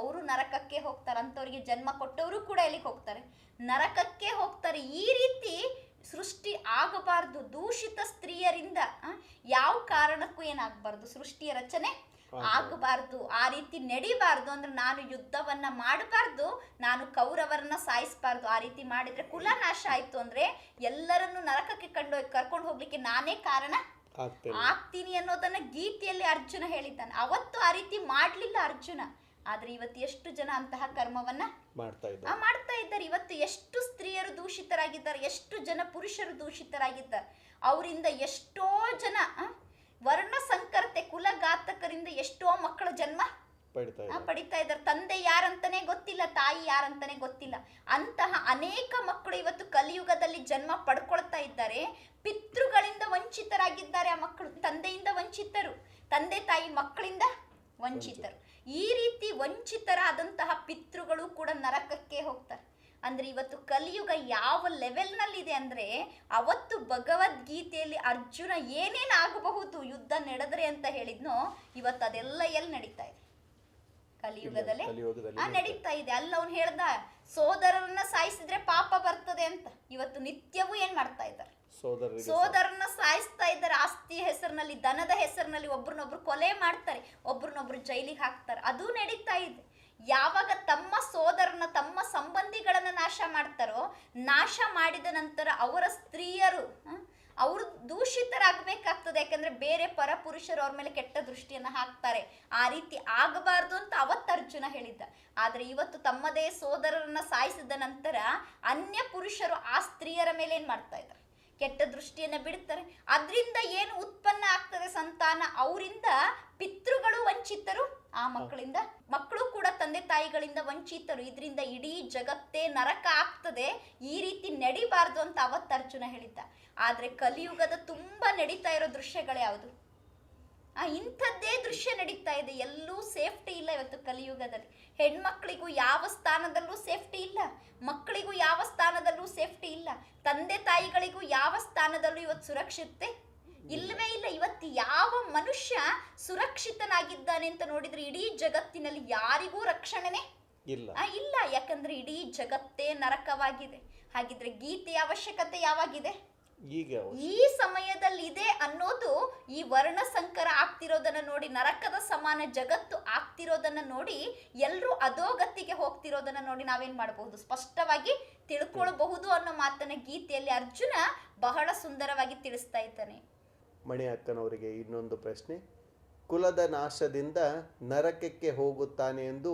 ಅವರು ನರಕಕ್ಕೆ ಹೋಗ್ತಾರೆ ಅಂಥವ್ರಿಗೆ ಜನ್ಮ ಕೊಟ್ಟವರು ಕೂಡ ಇಲ್ಲಿಗೆ ಹೋಗ್ತಾರೆ. ನರಕಕ್ಕೆ ಹೋಗ್ತಾರೆ. ಈ ರೀತಿ ಸೃಷ್ಟಿ ಆಗಬಾರ್ದು. ದೂಷಿತ ಸ್ತ್ರೀಯರಿಂದ ಯಾವ ಕಾರಣಕ್ಕೂ ಏನಾಗಬಾರ್ದು. ಸೃಷ್ಟಿಯ ರಚನೆ ಆಗಬಾರ್ದು. ಆ ರೀತಿ ನಡಿಬಾರ್ದು ಅಂದ್ರೆ ನಾನು ಯುದ್ಧವನ್ನ ಮಾಡಬಾರ್ದು ನಾನು ಕೌರವರನ್ನ ಸಾಯಿಸಬಾರ್ದು. ಆ ರೀತಿ ಮಾಡಿದ್ರೆ ಕುಲ ನಾಶ ಆಯ್ತು ಅಂದ್ರೆ ಎಲ್ಲರನ್ನು ನರಕಕ್ಕೆ ಕಂಡು ಕರ್ಕೊಂಡು ಹೋಗ್ಲಿಕ್ಕೆ ನಾನೇ ಕಾರಣ. ಆಗ್ತೇನೆ ಅನ್ನೋದನ್ನ ಗೀತೆಯಲ್ಲಿ ಅರ್ಜುನ ಹೇಳಿದ್ದಾನೆ. ಅವತ್ತು ಆ ರೀತಿ ಮಾಡ್ಲಿಲ್ಲ ಅರ್ಜುನ. ಆದ್ರೆ ಇವತ್ತು ಎಷ್ಟು ಜನ ಅಂತಹ ಕರ್ಮವನ್ನ ಮಾಡ್ತಾ ಆ, ಇದ್ದಾರೆ ಮಾಡ್ತಾ ಇದ್ದಾರೆ. ಇವತ್ತು ಎಷ್ಟು ಸ್ತ್ರೀಯರು ದೂಷಿತರಾಗಿದ್ದಾರೆ ಎಷ್ಟು ಜನ ಪುರುಷರು ದೂಷಿತರಾಗಿದ್ದಾರೆ ಅವರಿಂದ ಎಷ್ಟೋ ಜನ ವರ್ಣ ಸಂಕರತೆ ಕುಲಘಾತಕರಿಂದ ಎಷ್ಟೋ ಮಕ್ಕಳ ಜನ್ಮ ಪಡಿತಾ ಇದ್ದಾರೆ. ತಂದೆ ಯಾರಂತಾನೆ ಗೊತ್ತಿಲ್ಲ ತಾಯಿ ಯಾರಂತಾನೆ ಗೊತ್ತಿಲ್ಲ. ಅಂತಹ ಅನೇಕ ಮಕ್ಕಳು ಇವತ್ತು ಕಲಿಯುಗದಲ್ಲಿ ಜನ್ಮ ಪಡ್ಕೊಳ್ತಾ ಇದ್ದಾರೆ. ಪಿತೃಗಳಿಂದ ವಂಚಿತರಾಗಿದ್ದಾರೆ ಆ ಮಕ್ಕಳು ತಂದೆಯಿಂದ ವಂಚಿತರು. ತಂದೆ ತಾಯಿ ಮಕ್ಕಳಿಂದ ವಂಚಿತರು. ಈ ರೀತಿ ವಂಚಿತರಾದಂತಹ ಪಿತೃಗಳು ಕೂಡ ನರಕಕ್ಕೆ ಹೋಗ್ತಾರೆ. ಅಂದ್ರೆ ಇವತ್ತು ಕಲಿಯುಗ ಯಾವ ಲೆವೆಲ್ನಲ್ಲಿದೆ ಅಂದ್ರೆ ಅವತ್ತು ಭಗವದ್ಗೀತೆಯಲ್ಲಿ ಅರ್ಜುನ ಏನೇನ್ ಆಗಬಹುದು ಯುದ್ಧ ನಡೆದ್ರೆ ಅಂತ ಹೇಳಿದ್ನೋ ಇವತ್ತು ಅದೆಲ್ಲ ಎಲ್ಲಿ ನಡೀತಾ ಇದೆ? ಕಲಿಯುಗದಲ್ಲಿ? ಕಲಿಯುಗದಲ್ಲಿ ಆ ನಡೀತಾ ಇದೆ. ಅಲ್ಲ ಅವ್ನು ಹೇಳ್ದ ಸೋದರರನ್ನ ಸಾಯಿಸಿದ್ರೆ ಪಾಪ ಬರ್ತದೆ ಅಂತ. ಇವತ್ತು ನಿತ್ಯವೂ ಏನ್ ಮಾಡ್ತಾ ಇದ್ದಾರೆ? ಸೋದರನ್ನ ಸಾಯಿಸ್ತಾ ಇದ್ದಾರೆ. ಆಸ್ತಿ ಹೆಸರಿನಲ್ಲಿ ದನದ ಹೆಸರಿನಲ್ಲಿ ಒಬ್ರನ್ನೊಬ್ರು ಕೊಲೆ ಮಾಡ್ತಾರೆ. ಒಬ್ರನ್ನೊಬ್ರು ಜೈಲಿಗೆ ಹಾಕ್ತಾರೆ. ಅದು ನಡೀತಾ ಇದೆ. ಯಾವಾಗ ತಮ್ಮ ಸೋದರನ ತಮ್ಮ ಸಂಬಂಧಿಗಳನ್ನ ನಾಶ ಮಾಡ್ತಾರೋ ನಾಶ ಮಾಡಿದ ನಂತರ ಅವರ ಸ್ತ್ರೀಯರು ಅವರು ದೂಷಿತರಾಗಬೇಕಾಗ್ತದೆ, ಯಾಕಂದ್ರೆ ಬೇರೆ ಪರ ಪುರುಷರು ಅವ್ರ ಮೇಲೆ ಕೆಟ್ಟ ದೃಷ್ಟಿಯನ್ನು ಹಾಕ್ತಾರೆ. ಆ ರೀತಿ ಆಗಬಾರ್ದು ಅಂತ ಅವತ್ತು ಅರ್ಜುನ ಹೇಳಿದ್ದ. ಆದರೆ ಇವತ್ತು ತಮ್ಮದೇ ಸೋದರರನ್ನ ಸಾಯಿಸಿದ ನಂತರ ಅನ್ಯ ಪುರುಷರು ಆ ಸ್ತ್ರೀಯರ ಮೇಲೆ ಏನು ಮಾಡ್ತಾ ಇದ್ದಾರೆ? ಕೆಟ್ಟ ದೃಷ್ಟಿಯನ್ನ ಬಿಡುತ್ತಾರೆ ಅದರಿಂದ ಏನು ಉತ್ಪನ್ನ ಆಗ್ತದೆ ಸಂತಾನ? ಅವರಿಂದ ಪಿತೃಗಳು ವಂಚಿತರು ಆ ಮಕ್ಕಳಿಂದ. ಮಕ್ಕಳು ಕೂಡ ತಂದೆ ತಾಯಿಗಳಿಂದ ವಂಚಿತರು. ಇದರಿಂದ ಇಡೀ ಜಗತ್ತೇ ನರಕ ಆಗ್ತದೆ. ಈ ರೀತಿ ನಡಿಬಾರ್ದು ಅಂತ ಅವತ್ತು ಅರ್ಜುನ ಹೇಳಿದ್ದ. ಆದ್ರೆ ಕಲಿಯುಗದ ತುಂಬಾ ನಡೀತಾ ಇರೋ ದೃಶ್ಯಗಳು ಯಾವುದು? ಇಂಥದ್ದೇ ದೃಶ್ಯ ನಡೀತಾ ಇದೆ. ಎಲ್ಲೂ ಸೇಫ್ಟಿ ಇಲ್ಲ ಇವತ್ತು ಕಲಿಯುಗದಲ್ಲಿ. ಹೆಣ್ಮಕ್ಳಿಗೂ ಯಾವ ಸ್ಥಾನದಲ್ಲೂ ಸೇಫ್ಟಿ ಇಲ್ಲ. ಮಕ್ಕಳಿಗೂ ಯಾವ ಸ್ಥಾನದಲ್ಲೂ ಸೇಫ್ಟಿ ಇಲ್ಲ. ತಂದೆ ತಾಯಿಗಳಿಗೂ ಯಾವ ಸ್ಥಾನದಲ್ಲೂ ಇವತ್ತು ಸುರಕ್ಷತೆ ಇಲ್ಲವೇ ಇಲ್ಲ. ಇವತ್ತು ಯಾವ ಮನುಷ್ಯ ಸುರಕ್ಷಿತನಾಗಿದ್ದಾನೆ ಅಂತ ನೋಡಿದ್ರೆ ಇಡೀ ಜಗತ್ತಿನಲ್ಲಿ ಯಾರಿಗೂ ರಕ್ಷಣೆನೇ ಇಲ್ಲ. ಆ, ಇಲ್ಲ. ಯಾಕಂದ್ರೆ ಇಡೀ ಜಗತ್ತೇ ನರಕವಾಗಿದೆ. ಹಾಗಿದ್ರೆ ಗೀತೆಯ ಅವಶ್ಯಕತೆ ಯಾವಾಗಿದೆ? ಈಗ ಈ ಸಮಯದಲ್ಲಿ ಇದೆ ಅನ್ನೋದು ಈ ವರ್ಣ ಸಂಕರ ಆಗ್ತಿರೋದನ್ನ ನೋಡಿ ನರಕದ ಸಮಾನ ಜಗತ್ತು ಆಗ್ತಿರೋದನ್ನ ನೋಡಿ ಎಲ್ಲರೂ ಅಧೋಗತಿಗೆ ಹೋಗ್ತಿರೋದನ್ನ ನೋಡಿ ನಾವೇನ್ ಮಾಡಬಹುದು? ಸ್ಪಷ್ಟವಾಗಿ ತಿಳ್ಕೊಳ್ಬಹುದು ಅನ್ನೋ ಮಾತನ್ನ ಗೀತೆಯಲ್ಲಿ ಅರ್ಜುನ ಬಹಳ ಸುಂದರವಾಗಿ ತಿಳಿಸ್ತಾ ಇದ್ದಾನೆ. ಮಣಿ ಅಕ್ಕನವರಿಗೆ ಇನ್ನೊಂದು ಪ್ರಶ್ನೆ. ಕುಲದ ನಾಶದಿಂದ ನರಕಕ್ಕೆ ಹೋಗುತ್ತಾನೆ ಎಂದು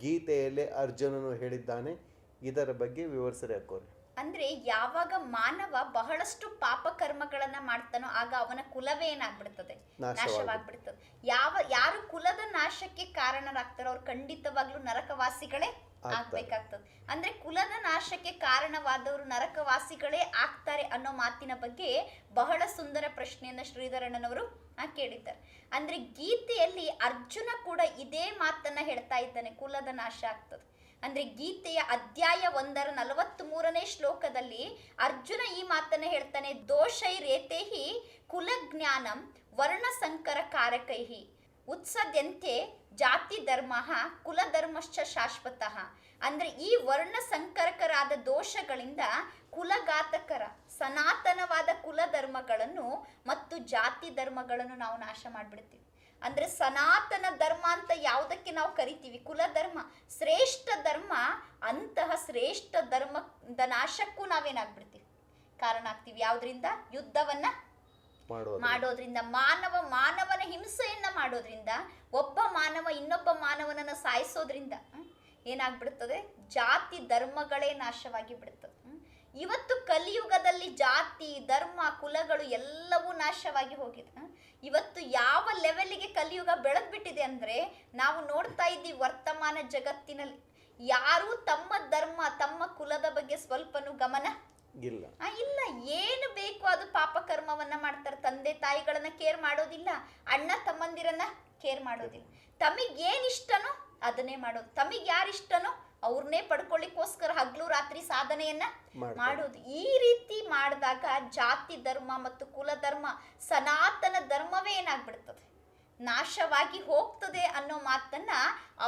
ಗೀತೆಯಲ್ಲಿ ಅರ್ಜುನನು ಹೇಳಿದ್ದಾನೆ. ಇದರ ಬಗ್ಗೆ ವಿವರಿಸರೆ ಅಕ್ಕೋರಿ. ಅಂದ್ರೆ ಯಾವಾಗ ಮಾನವ ಬಹಳಷ್ಟು ಪಾಪ ಕರ್ಮಗಳನ್ನ ಮಾಡ್ತಾನೋ ಆಗ ಅವನ ಕುಲವೇ ಏನಾಗ್ಬಿಡ್ತದೆ. ನಾಶವಾಗ್ಬಿಡ್ತದೆ. ಯಾವ ಯಾರು ಕುಲದ ನಾಶಕ್ಕೆ ಕಾರಣರಾಗ್ತಾರೋ ಅವ್ರು ಖಂಡಿತವಾಗ್ಲೂ ನರಕವಾಸಿಗಳೇ. ಆಗ್ಬೇಕಾಗ್ತದೆ. ಅಂದ್ರೆ ಕುಲದ ನಾಶಕ್ಕೆ ಕಾರಣವಾದವರು ನರಕವಾಸಿಗಳೇ ಆಗ್ತಾರೆ ಅನ್ನೋ ಮಾತಿನ ಬಗ್ಗೆ ಬಹಳ ಸುಂದರ ಪ್ರಶ್ನೆಯನ್ನ ಶ್ರೀಧರಣ್ಣನವರು ಕೇಳಿದ್ದಾರೆ. ಅಂದ್ರೆ ಗೀತೆಯಲ್ಲಿ ಅರ್ಜುನ ಕೂಡ ಇದೇ ಮಾತನ್ನ ಹೇಳ್ತಾ ಇದ್ದಾನೆ ಕುಲದ ನಾಶ ಆಗ್ತದೆ. ಅಂದ್ರೆ ಗೀತೆಯ ಅಧ್ಯಾಯ ಒಂದರ ನಲವತ್ತ್ ಮೂರನೇ ಶ್ಲೋಕದಲ್ಲಿ ಅರ್ಜುನ ಈ ಮಾತನ್ನ ಹೇಳ್ತಾನೆ, ದೋಷೈ ರೇತೇಹಿ ಕುಲಜ್ಞಾನಂ ವರ್ಣ ಸಂಕರ ಕಾರಕೈಹಿ ಉತ್ಸದ್ಯಂತೆ ಜಾತಿ ಧರ್ಮ ಕುಲಧರ್ಮಶ್ಚ ಶಾಶ್ವತಃ. ಅಂದ್ರೆ ಈ ವರ್ಣ ಸಂಕರಕರಾದ ದೋಷಗಳಿಂದ ಕುಲಘಾತಕರ, ಸನಾತನವಾದ ಕುಲಧರ್ಮಗಳನ್ನು ಮತ್ತು ಜಾತಿ ಧರ್ಮಗಳನ್ನು ನಾವು ನಾಶ ಮಾಡಿಬಿಡ್ತೀವಿ. ಅಂದ್ರೆ ಸನಾತನ ಧರ್ಮ ಅಂತ ಯಾವುದಕ್ಕೆ ನಾವು ಕರಿತೀವಿ? ಕುಲಧರ್ಮ ಶ್ರೇಷ್ಠ ಧರ್ಮ ಅಂತಹ ಶ್ರೇಷ್ಠ ಧರ್ಮದ ನಾಶಕ್ಕೂ ನಾವೇನಾಗ್ಬಿಡ್ತೀವಿ? ಕಾರಣ ಆಗ್ತೀವಿ ಯಾವ್ದ್ರಿಂದ? ಯುದ್ಧವನ್ನ ಮಾಡೋದ್ರಿಂದ. ಮಾನವ ಮಾನವನ ಹಿಂಸೆಯನ್ನ ಮಾಡೋದ್ರಿಂದ. ಒಬ್ಬ ಮಾನವ ಇನ್ನೊಬ್ಬ ಮಾನವನನ್ನ ಸಾಯಿಸೋದ್ರಿಂದ ಏನಾಗ್ಬಿಡ್ತದೆ? ಜಾತಿ ಧರ್ಮಗಳೇ ನಾಶವಾಗಿ ಬಿಡುತ್ತದೆ ಇವತ್ತು ಕಲಿಯುಗದಲ್ಲಿ ಜಾತಿ ಧರ್ಮ ಕುಲಗಳು ಎಲ್ಲವೂ ನಾಶವಾಗಿ ಹೋಗಿದೆ. ಇವತ್ತು ಯಾವ ಲೆವೆಲ್ಗೆ ಕಲಿಯುಗ ಬೆಳೆದ್ಬಿಟ್ಟಿದೆ ಅಂದ್ರೆ ನಾವು ನೋಡ್ತಾ ಇದ್ದೀವಿ ವರ್ತಮಾನ ಜಗತ್ತಿನಲ್ಲಿ ಯಾರು ತಮ್ಮ ಧರ್ಮ ತಮ್ಮ ಕುಲದ ಬಗ್ಗೆ ಸ್ವಲ್ಪನೂ ಗಮನ ಇಲ್ಲ. ಇಲ್ಲ. ಏನು ಬೇಕು ಅದು ಪಾಪ ಕರ್ಮವನ್ನ ಮಾಡ್ತಾರೆ. ತಂದೆ ತಾಯಿಗಳನ್ನ ಕೇರ್ ಮಾಡೋದಿಲ್ಲ. ಅಣ್ಣ ತಮ್ಮಂದಿರನ್ನ ಕೇರ್ ಮಾಡೋದಿಲ್ಲ. ತಮಿಗ್ ಏನಿಷ್ಟನೋ ಇಷ್ಟನೋ ಅದನ್ನೇ ಮಾಡೋದು. ತಮಗೆ ಯಾರು ಇಷ್ಟನೋ ಅವ್ರನ್ನೇ ಪಡ್ಕೊಳ್ಳಿಕ್ಕೋಸ್ಕರ ಹಗ್ಲು ರಾತ್ರಿ ಸಾಧನೆಯನ್ನ. ಮಾಡೋದು. ಈ ರೀತಿ ಮಾಡಿದಾಗ ಜಾತಿ ಧರ್ಮ ಮತ್ತು ಕುಲ ಧರ್ಮ ಸನಾತನ ಧರ್ಮವೇ ಏನಾಗ್ಬಿಡ್ತದೆ? ನಾಶವಾಗಿ ಹೋಗ್ತದೆ ಅನ್ನೋ ಮಾತನ್ನ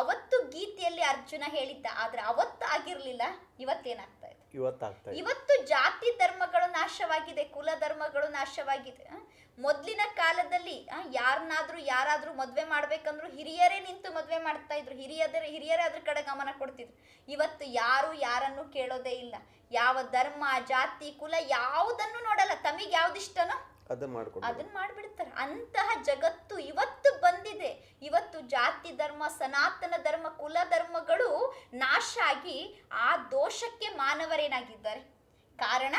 ಅವತ್ತು ಗೀತೆಯಲ್ಲಿ ಅರ್ಜುನ ಹೇಳಿದ್ದ. ಆದ್ರೆ ಅವತ್ತು ಆಗಿರ್ಲಿಲ್ಲ ಇವತ್ತೇನಾಗ್ತಾ ಇದೆ? ಇವತ್ತು ಜಾತಿ ಧರ್ಮಗಳು ನಾಶವಾಗಿದೆ ಕುಲ ಧರ್ಮಗಳು ನಾಶವಾಗಿದೆ ಮೊದ್ಲಿನ ಕಾಲದಲ್ಲಿ ಯಾರನ್ನಾದ್ರೂ ಯಾರಾದ್ರೂ ಮದ್ವೆ ಮಾಡ್ಬೇಕಂದ್ರು ಹಿರಿಯರೇ ನಿಂತು ಮದ್ವೆ ಮಾಡ್ತಾ ಇದ್ರು. ಹಿರಿಯದರ ಹಿರಿಯರೇ ಅದ್ರ ಕಡೆ ಗಮನ ಕೊಡ್ತಿದ್ರು. ಇವತ್ತು ಯಾರು ಯಾರನ್ನು ಕೇಳೋದೇ ಇಲ್ಲ. ಯಾವ ಧರ್ಮ ಜಾತಿ ಕುಲ ಯಾವುದನ್ನು ನೋಡಲ್ಲ. ತಮಗೆ ಯಾವ್ದಿಷ್ಟನೋ ಅದನ್ನ ಮಾಡ್ಬಿಡ್ತಾರೆ. ಅಂತಹ ಜಗತ್ತು ಇವತ್ತು ಬಂದಿದೆ. ಇವತ್ತು ಜಾತಿ ಧರ್ಮ ಸನಾತನ ಧರ್ಮ ಕುಲ ಧರ್ಮಗಳು ನಾಶ ಆಗಿ ಆ ದೋಷಕ್ಕೆ ಮಾನವರೇನಾಗಿದ್ದಾರೆ? ಕಾರಣ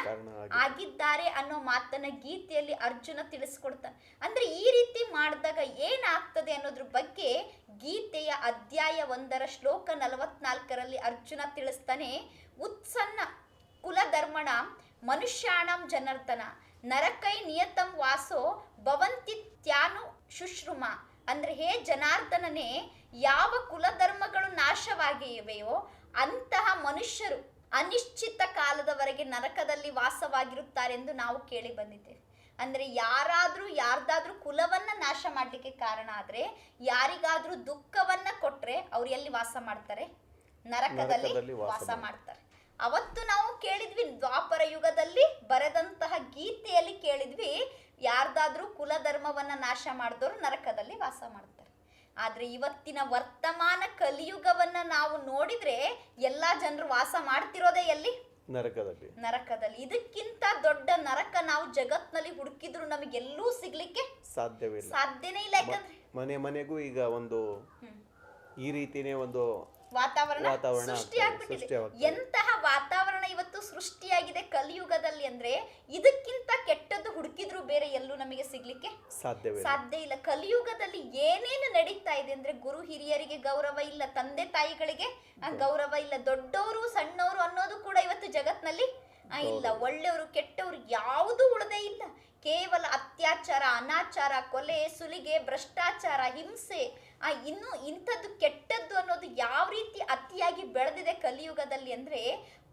ಆಗಿದ್ದಾರೆ ಅನ್ನೋ ಮಾತನ್ನ ಗೀತೆಯಲ್ಲಿ ಅರ್ಜುನ ತಿಳಿಸ್ಕೊಡ್ತಾನೆ. ಅಂದ್ರೆ ಈ ರೀತಿ ಮಾಡಿದಾಗ ಏನಾಗ್ತದೆ ಅನ್ನೋದ್ರ ಬಗ್ಗೆ ಗೀತೆಯ ಅಧ್ಯಾಯ ಒಂದರ ಶ್ಲೋಕ ನಲವತ್ನಾಲ್ಕರಲ್ಲಿ ಅರ್ಜುನ ತಿಳಿಸ್ತಾನೆ ಉತ್ಸನ್ನ ಕುಲಧರ್ಮಣ ಮನುಷ್ಯಾಣಂ ಜನಾರ್ದನ ನರಕೈ ನಿಯತಂ ವಾಸೋ ಭವಂತಿತ್ಯಾನು ಶುಶ್ರುಮ. ಅಂದ್ರೆ ಹೇ ಜನಾರ್ದನನೇ ಯಾವ ಕುಲಧರ್ಮಗಳು ನಾಶವಾಗಿವೆಯೋ ಅಂತಹ ಮನುಷ್ಯರು ಅನಿಶ್ಚಿತ ಕಾಲದವರೆಗೆ ನರಕದಲ್ಲಿ ವಾಸವಾಗಿರುತ್ತಾರೆಂದು ನಾವು ಕೇಳಿ ಬಂದಿದ್ದೇವೆ. ಅಂದರೆ ಯಾರಾದರೂ ಯಾರ್ದಾದ್ರೂ ಕುಲವನ್ನ ನಾಶ ಮಾಡ್ಲಿಕ್ಕೆ ಕಾರಣ ಆದ್ರೆ ಯಾರಿಗಾದರೂ ದುಃಖವನ್ನ ಕೊಟ್ರೆ ಅವ್ರು ಎಲ್ಲಿ ವಾಸ ಮಾಡ್ತಾರೆ? ನರಕದಲ್ಲಿ ವಾಸ ಮಾಡ್ತಾರೆ. ಮಾಡ್ತಾರೆ. ಅವತ್ತು ನಾವು ಕೇಳಿದ್ವಿ ದ್ವಾಪರ ಯುಗದಲ್ಲಿ ಬರೆದಂತಹ ಗೀತೆಯಲ್ಲಿ ಕೇಳಿದ್ವಿ ಯಾರ್ದಾದ್ರೂ ಕುಲ ಧರ್ಮವನ್ನ ನಾಶ ಮಾಡಿದವರು ನರಕದಲ್ಲಿ ವಾಸ ಮಾಡ್ತಾರೆ. ಆದ್ರೆ ಇವತ್ತಿನ ವರ್ತಮಾನ ಕಲಿಯುಗವನ್ನ ನಾವು ನೋಡಿದ್ರೆ ಎಲ್ಲಾ ಜನರು ವಾಸ ಮಾಡ್ತಿರೋದೇ ಎಲ್ಲಿ? ನರಕದಲ್ಲಿ. ನರಕದಲ್ಲಿ. ಇದಕ್ಕಿಂತ ದೊಡ್ಡ ನರಕ ನಾವು ಜಗತ್ನಲ್ಲಿ ಹುಡುಕಿದ್ರು ನಮಗೆಲ್ಲೂ ಸಿಗ್ಲಿಕ್ಕೆ ಸಾಧ್ಯವಿಲ್ಲ ಸಾಧ್ಯನೇ ಇಲ್ಲ ಯಾಕಂದ್ರೆ? ಮನೆ ಮನೆಗೂ ಈಗ ಒಂದು ಈ ರೀತಿನೇ ಒಂದು ವಾತಾವರಣ ವಾತಾವರಣ ಸೃಷ್ಟಿ ಆಗ್ತಾ ಆಗ್ಬಿಟ್ಟಿದೆ. ಸೃಷ್ಟಿಯಾಗ್ತಾ ಎಂತಹ ವಾತಾವರಣ ಇವತ್ತು ಸೃಷ್ಟಿಯಾಗಿದೆ ಕಲಿಯುಗದಲ್ಲಿ ಅಂದ್ರೆ ಇದಕ್ಕಿಂತ ಕೆಟ್ಟದ್ದು ಹುಡುಕಿದ್ರು ಬೇರೆ ಎಲ್ಲೂ ನಮಗೆ ಸಿಗ್ಲಿಕ್ಕೆ ಸಾಧ್ಯ ಇಲ್ಲ. ಕಲಿಯುಗದಲ್ಲಿ ಏನೇನು ನಡೀತಾ ಇದೆ ಅಂದ್ರೆ ಗುರು ಹಿರಿಯರಿಗೆ ಗೌರವ ಇಲ್ಲ ತಂದೆ ತಾಯಿಗಳಿಗೆ ಗೌರವ. ಇಲ್ಲ. ದೊಡ್ಡವರು ಸಣ್ಣವರು ಅನ್ನೋದು ಕೂಡ ಇವತ್ತು ಜಗತ್ನಲ್ಲಿ ಆ, ಇಲ್ಲ. ಒಳ್ಳೆಯವರು ಕೆಟ್ಟವರು ಯಾವುದೂ ಉಳದೇ ಇಲ್ಲ. ಕೇವಲ ಅತ್ಯಾಚಾರ ಅನಾಚಾರ ಕೊಲೆ ಸುಲಿಗೆ ಭ್ರಷ್ಟಾಚಾರ ಹಿಂಸೆ ಆ ಇನ್ನು ಇಂಥದ್ದು ಕೆಟ್ಟದ್ದು ಅನ್ನೋದು ಯಾವ ರೀತಿ ಅತಿಯಾಗಿ ಬೆಳೆದಿದೆ ಕಲಿಯುಗದಲ್ಲಿ ಅಂದ್ರೆ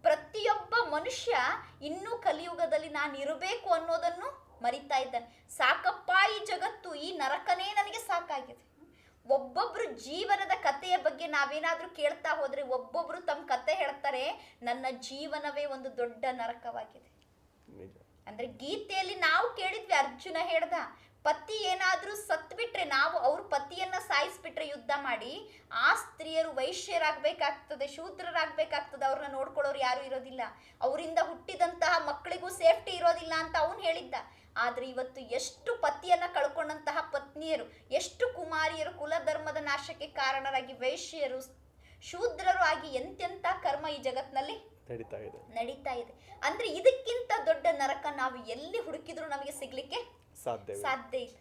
ಪ್ರತಿಯೊಬ್ಬ ಮನುಷ್ಯ ಇನ್ನೂ ಕಲಿಯುಗದಲ್ಲಿ ನಾನು ಇರಬೇಕು ಅನ್ನೋದನ್ನು ಮರಿತಾ ಇದ್ದಾನೆ. ಸಾಕಪ್ಪ ಈ ಜಗತ್ತು ಈ ನರಕನೇ ನನಗೆ ಸಾಕಾಗಿದೆ. ಒಬ್ಬೊಬ್ರು ಜೀವನದ ಕಥೆಯ ಬಗ್ಗೆ ನಾವೇನಾದ್ರೂ ಕೇಳ್ತಾ ಹೋದ್ರೆ ಒಬ್ಬೊಬ್ರು ತಮ್ಮ ಕತೆ ಹೇಳ್ತಾರೆ ನನ್ನ ಜೀವನವೇ ಒಂದು ದೊಡ್ಡ ನರಕವಾಗಿದೆ. ಅಂದ್ರೆ ಗೀತೆಯಲ್ಲಿ ನಾವು ಕೇಳಿದ್ವಿ ಅರ್ಜುನ ಹೇಳ್ದ ಪತಿ ಏನಾದ್ರೂ ಸತ್ ಬಿಟ್ರೆ ನಾವು ಅವ್ರ ಪತಿಯನ್ನ ಸಾಯಿಸ್ಬಿಟ್ರೆ ಯುದ್ಧ ಮಾಡಿ ಆ ಸ್ತ್ರೀಯರು ವೈಶ್ಯರಾಗ್ಬೇಕಾಗ್ತದೆ ಶೂದ್ರರಾಗ್ಬೇಕಾಗ್ತದೆ ಅವ್ರನ್ನ ನೋಡ್ಕೊಳ್ಳೋರು ಯಾರು ಇರೋದಿಲ್ಲ. ಅವರಿಂದ ಹುಟ್ಟಿದಂತಹ ಮಕ್ಕಳಿಗೂ ಸೇಫ್ಟಿ ಇರೋದಿಲ್ಲ ಅಂತ ಅವನು ಹೇಳಿದ್ದ. ಆದ್ರೆ ಇವತ್ತು ಎಷ್ಟು ಪತಿಯನ್ನ ಕಳ್ಕೊಂಡಂತಹ ಪತ್ನಿಯರು ಎಷ್ಟು ಕುಮಾರಿಯರು ಕುಲಧರ್ಮದ ನಾಶಕ್ಕೆ ಕಾರಣರಾಗಿ ವೈಶ್ಯರು ಶೂದ್ರರು ಆಗಿ ಎಂತೆಂಥ ಕರ್ಮ ಈ ಜಗತ್ನಲ್ಲಿ ನಡೀತಾ ಇದೆ. ನಡೀತಾ ಇದೆ. ಅಂದ್ರೆ ಇದಕ್ಕಿಂತ ದೊಡ್ಡ ನರಕ ನಾವು ಎಲ್ಲಿ ಹುಡುಕಿದ್ರು ನಮಗೆ ಸಿಗ್ಲಿಕ್ಕೆ ಸಾಧ್ಯ ಇಲ್ಲ?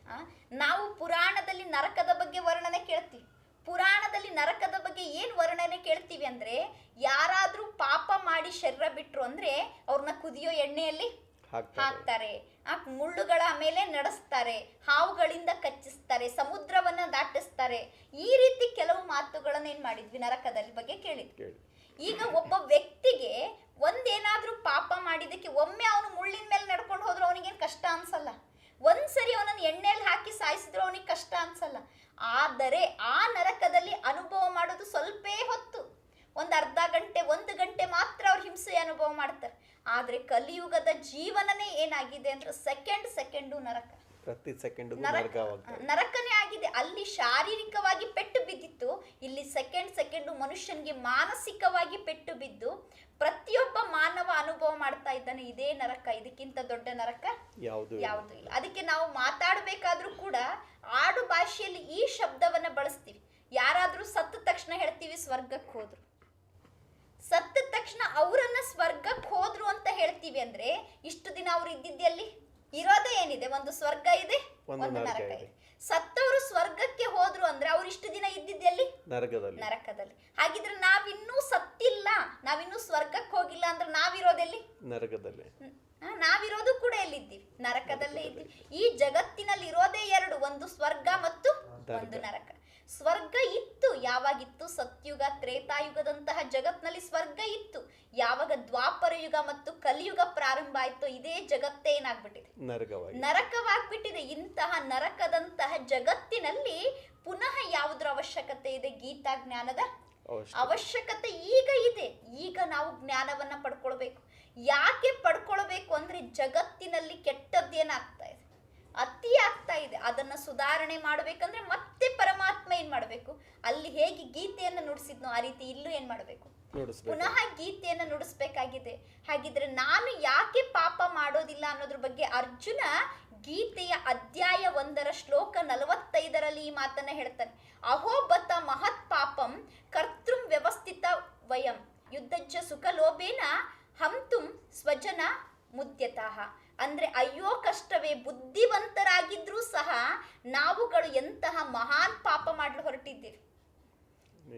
ನಾವು ಪುರಾಣದಲ್ಲಿ ನರಕದ ಬಗ್ಗೆ ವರ್ಣನೆ ಕೇಳ್ತೀವಿ. ಪುರಾಣದಲ್ಲಿ ನರಕದ ಬಗ್ಗೆ ಏನ್ ವರ್ಣನೆ ಕೇಳ್ತೀವಿ ಅಂದ್ರೆ ಯಾರಾದ್ರೂ ಪಾಪ ಮಾಡಿ ಶರೀರ ಬಿಟ್ರು ಅಂದ್ರೆ ಅವ್ರನ್ನ ಕುದಿಯೋ ಎಣ್ಣೆಯಲ್ಲಿ ಹಾಕ್ತಾರೆ. ಹಾಕ್ತಾರೆ. ಆ ಮುಳ್ಳುಗಳ ಮೇಲೆ ನಡೆಸ್ತಾರೆ ಹಾವುಗಳಿಂದ ಕಚ್ಚಿಸ್ತಾರೆ ಸಮುದ್ರವನ್ನ ದಾಟಿಸ್ತಾರೆ. ಈ ರೀತಿ ಕೆಲವು ಮಾತುಗಳನ್ನ ಏನ್ ಮಾಡಿದ್ವಿ ನರಕದಲ್ಲಿ ಬಗ್ಗೆ ಕೇಳಿದ್ವಿ. ಈಗ ಒಬ್ಬ ವ್ಯಕ್ತಿಗೆ ಒಂದೇನಾದ್ರೂ ಪಾಪ ಮಾಡಿದಕ್ಕೆ ಒಮ್ಮೆ ಅವನು ಮುಳ್ಳಿನ ಮೇಲೆ ನಡ್ಕೊಂಡು ಹೋದ್ರೆ ಅವನಿಗೇನು ಕಷ್ಟ ಅನ್ಸಲ್ಲ. ಒಂದ್ಸರಿ ಅವನನ್ನು ಎಣ್ಣೆಯಲ್ಲಿ ಹಾಕಿ ಸಾಯಿಸಿದ್ರು ಅವನಿಗೆ ಕಷ್ಟ ಅನ್ಸಲ್ಲ. ಆದರೆ ಆ ನರಕದಲ್ಲಿ ಅನುಭವ ಮಾಡೋದು ಸ್ವಲ್ಪೇ ಹೊತ್ತು. ಒಂದು ಅರ್ಧ ಗಂಟೆ, ಒಂದು ಗಂಟೆ ಮಾತ್ರ ಅವ್ರು ಹಿಂಸೆ ಅನುಭವ ಮಾಡ್ತಾರೆ. ಆದರೆ ಕಲಿಯುಗದ ಜೀವನನೇ ಏನಾಗಿದೆ ಅಂದ್ರೆ ಸೆಕೆಂಡ್ ಸೆಕೆಂಡು ನರಕ. ಪ್ರತಿ ಸೆಕೆಂಡ್ ನರಕನೇ ಆಗಿದೆ. ಅಲ್ಲಿ ಶಾರೀರಿಕವಾಗಿ ಪೆಟ್ಟು ಬಿದ್ದಿತ್ತು. ಇಲ್ಲಿ ಸೆಕೆಂಡ್ ಸೆಕೆಂಡು ಮನುಷ್ಯನಿಗೆ ಮಾನಸಿಕವಾಗಿ ಪೆಟ್ಟು ಬಿದ್ದು ಪ್ರತಿಯೊಬ್ಬ ಮಾನವ ಅನುಭವ ಮಾಡ್ತಾ ಇದ್ದಾನೆ. ಇದೇ ನರಕ. ಇದಕ್ಕಿಂತ ದೊಡ್ಡ ನರಕ ಯಾವುದು ಯಾವುದು ಇಲ್ಲ. ಅದಕ್ಕೆ ನಾವು ಮಾತಾಡಬೇಕಾದ್ರೂ ಕೂಡ ಆಡು ಭಾಷೆಯಲ್ಲಿ ಈ ಶಬ್ದವನ್ನ ಬಳಸ್ತೀವಿ. ಯಾರಾದ್ರೂ ಸತ್ತ ತಕ್ಷಣ ಹೇಳ್ತೀವಿ ಸ್ವರ್ಗಕ್ಕೆ ಹೋದ್ರು. ಸತ್ತ ತಕ್ಷಣ ಅವರನ್ನ ಸ್ವರ್ಗಕ್ಕೆ ಹೋದ್ರು ಅಂತ ಹೇಳ್ತೀವಿ ಅಂದ್ರೆ ಇಷ್ಟು ದಿನ ಅವ್ರು ಇದ್ದಿದ್ದಲ್ಲಿ ಇರೋದೇ ಏನಿದೆ? ಒಂದು ಸ್ವರ್ಗ ಇದೆ ಒಂದು ನರಕ ಇದೆ. ಸತ್ತವರು ಸ್ವರ್ಗಕ್ಕೆ ಹೋದ್ರು ಅಂದ್ರೆ ಅವ್ರು ಇಷ್ಟು ದಿನ ಇದ್ದಿದ್ದೆಲ್ಲಿ? ನರಕದಲ್ಲಿ. ನರಕದಲ್ಲಿ. ಹಾಗಿದ್ರೆ ನಾವಿನ್ನೂ ಸತ್ತಿಲ್ಲ ನಾವಿನ್ನೂ ಸ್ವರ್ಗಕ್ಕೆ ಹೋಗಿಲ್ಲ ಅಂದ್ರೆ ನಾವಿರೋದೆಲ್ಲಿ? ನರಕದಲ್ಲಿ. ನಾವಿರೋದು ಕೂಡ ಎಲ್ಲಿದ್ದೀವಿ? ನರಕದಲ್ಲೇ ಇದ್ದೀವಿ. ಈ ಜಗತ್ತಿನಲ್ಲಿ ಇರೋದೇ ಎರಡು ಒಂದು ಸ್ವರ್ಗ ಮತ್ತು ಒಂದು ನರಕ. ಸ್ವರ್ಗ ಇತ್ತು ಯಾವಾಗಿತ್ತು? ಸತ್ಯುಗ ತ್ರೇತಾಯುಗದಂತಹ ಜಗತ್ನಲ್ಲಿ ಸ್ವರ್ಗ ಇತ್ತು. ಯಾವಾಗ ದ್ವಾಪರ ಯುಗ ಮತ್ತು ಕಲಿಯುಗ ಪ್ರಾರಂಭ ಆಯ್ತೋ ಇದೇ ಜಗತ್ತೇ ಏನಾಗ್ಬಿಟ್ಟಿದೆ? ನರಕವಾಗಿ ನರಕವಾಗ್ಬಿಟ್ಟಿದೆ. ಇಂತಹ ನರಕದಂತಹ ಜಗತ್ತಿನಲ್ಲಿ ಪುನಃ ಯಾವುದ್ರ ಅವಶ್ಯಕತೆ ಇದೆ? ಗೀತಾ ಜ್ಞಾನದ? ಅವಶ್ಯಕತೆ ಈಗ ಇದೆ. ಈಗ ನಾವು ಜ್ಞಾನವನ್ನ ಪಡ್ಕೊಳ್ಬೇಕು. ಯಾಕೆ ಪಡ್ಕೊಳ್ಬೇಕು ಅಂದ್ರೆ ಜಗತ್ತಿನಲ್ಲಿ ಕೆಟ್ಟದ್ದೇನಾಗ್ತಾ ಇದೆ? ಅತಿ ಆಗ್ತಾ ಇದೆ. ಅದನ್ನ ಸುಧಾರಣೆ ಮಾಡಬೇಕಂದ್ರೆ ಮತ್ತೆ ಪರಮಾತ್ಮ ಏನ್ ಮಾಡಬೇಕು? ಅಲ್ಲಿ ಹೇಗೆ ಗೀತೆಯನ್ನು ನುಡಿಸಿದ್ನೋ ಆ ರೀತಿ ಇಲ್ಲೂ ಏನ್ ಮಾಡಬೇಕು? ಪುನಃ ಗೀತೆಯನ್ನು ನುಡಿಸ್ಬೇಕಾಗಿದೆ. ಹಾಗಿದ್ರೆ ನಾನು ಯಾಕೆ ಪಾಪ ಮಾಡೋದಿಲ್ಲ ಅನ್ನೋದ್ರ ಬಗ್ಗೆ ಅರ್ಜುನ ಗೀತೆಯ ಅಧ್ಯಾಯ ಒಂದರ ಶ್ಲೋಕ ನಲವತ್ತೈದರಲ್ಲಿ ಈ ಮಾತನ್ನ ಹೇಳ್ತಾನೆ. ಅಹೋಬತ ಮಹತ್ ಪಾಪಂ ಕರ್ತೃಂ ವ್ಯವಸ್ಥಿತ ವಯಂ. ಯುದ್ಧಜ್ಜ ಸುಖಲೋಭೇನ ಹಂತುಂ ಸ್ವಜನ ಮುದ್ಯತಃ. ಅಂದ್ರೆ ಅಯ್ಯೋ ಕಷ್ಟವೇ ಬುದ್ಧಿವಂತರಾಗಿದ್ರೂ ಸಹ ನಾವುಗಳು ಎಂತಹ ಮಹಾನ್ ಪಾಪ ಮಾಡಲು ಹೊರಟಿದ್ದೀವಿ.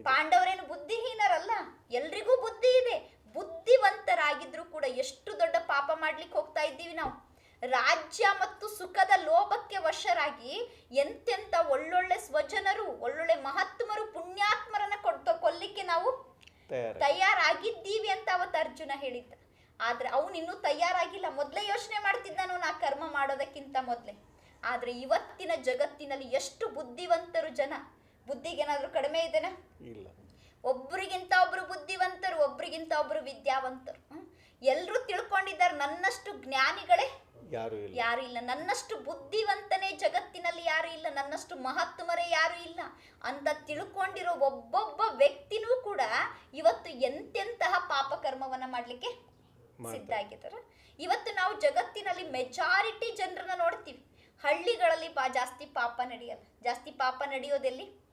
ಪಾಂಡವರೇನು ಬುದ್ಧಿಹೀನರಲ್ಲ ಎಲ್ರಿಗೂ ಬುದ್ಧಿ ಇದೆ. ಬುದ್ಧಿವಂತರಾಗಿದ್ರು ಕೂಡ ಎಷ್ಟು ದೊಡ್ಡ ಪಾಪ ಮಾಡ್ಲಿಕ್ಕೆ ಹೋಗ್ತಾ ಇದ್ದೀವಿ ನಾವು. ರಾಜ್ಯ ಮತ್ತು ಸುಖದ ಲೋಭಕ್ಕೆ ವಶರಾಗಿ ಎಂತೆಂತ ಒಳ್ಳೊಳ್ಳೆ ಸ್ವಜನರು ಒಳ್ಳೊಳ್ಳೆ ಮಹಾತ್ಮರು ಪುಣ್ಯಾತ್ಮರನ್ನ ಕೊಟ್ಟು ಕೊಲ್ಲಿಕ್ಕೆ ನಾವು ತಯಾರ ತಯಾರಾಗಿದ್ದೀವಿ ಅಂತ ಅವತ್ತು ಅರ್ಜುನ ಹೇಳಿದ್ದ. ಆದ್ರೆ ಅವನು ಇನ್ನೂ ತಯಾರಾಗಿಲ್ಲ. ಮೊದಲೇ ಯೋಚನೆ ಮಾಡ್ತಿದ್ದಾನು ನಾ ಕರ್ಮ ಮಾಡೋದಕ್ಕಿಂತ ಮೊದಲೇ. ಆದರೆ ಇವತ್ತಿನ ಜಗತ್ತಿನಲ್ಲಿ ಎಷ್ಟು ಬುದ್ಧಿವಂತರು ಜನ. ಬುದ್ಧಿಗೇನಾದ್ರೂ ಕಡಿಮೆ ಇದೆನಾ? ಇಲ್ಲ. ಒಬ್ರಿಗಿಂತ ಒಬ್ರು ಬುದ್ಧಿವಂತರು ಒಬ್ರಿಗಿಂತ ಒಬ್ರು ವಿದ್ಯಾವಂತರು. ಎಲ್ಲರೂ ತಿಳ್ಕೊಂಡಿದ್ದಾರೆ ನನ್ನಷ್ಟು ಜ್ಞಾನಿಗಳೇ ಯಾರು ಇಲ್ಲ. ಯಾರು ಇಲ್ಲ. ನನ್ನಷ್ಟು ಬುದ್ಧಿವಂತನೇ ಜಗತ್ತಿನಲ್ಲಿ ಯಾರು ಇಲ್ಲ. ನನ್ನಷ್ಟು ಮಹಾತ್ಮರೇ ಯಾರು ಇಲ್ಲ. ಅಂತ ತಿಳ್ಕೊಂಡಿರೋ ಒಬ್ಬೊಬ್ಬ ವ್ಯಕ್ತಿನೂ ಕೂಡ ಇವತ್ತು ಎಂತೆಂತಹ ಪಾಪ ಕರ್ಮವನ್ನ ಮಾಡ್ಲಿಕ್ಕೆ. ಸಿದ್ಧ ಆಗಿದ್ದಾರೆ. ಇವತ್ತು ನಾವು ಜಗತ್ತಿನಲ್ಲಿ ಮೆಜಾರಿಟಿ ಜನರನ್ನ ನೋಡ್ತೀವಿ. ಹಳ್ಳಿಗಳಲ್ಲಿ ಪಾ ಜಾಸ್ತಿ ಪಾಪ ನಡೆಯಲ್ಲ. ಜಾಸ್ತಿ ಪಾಪ ನಡೆಯೋದೆಲ್ಲಿ?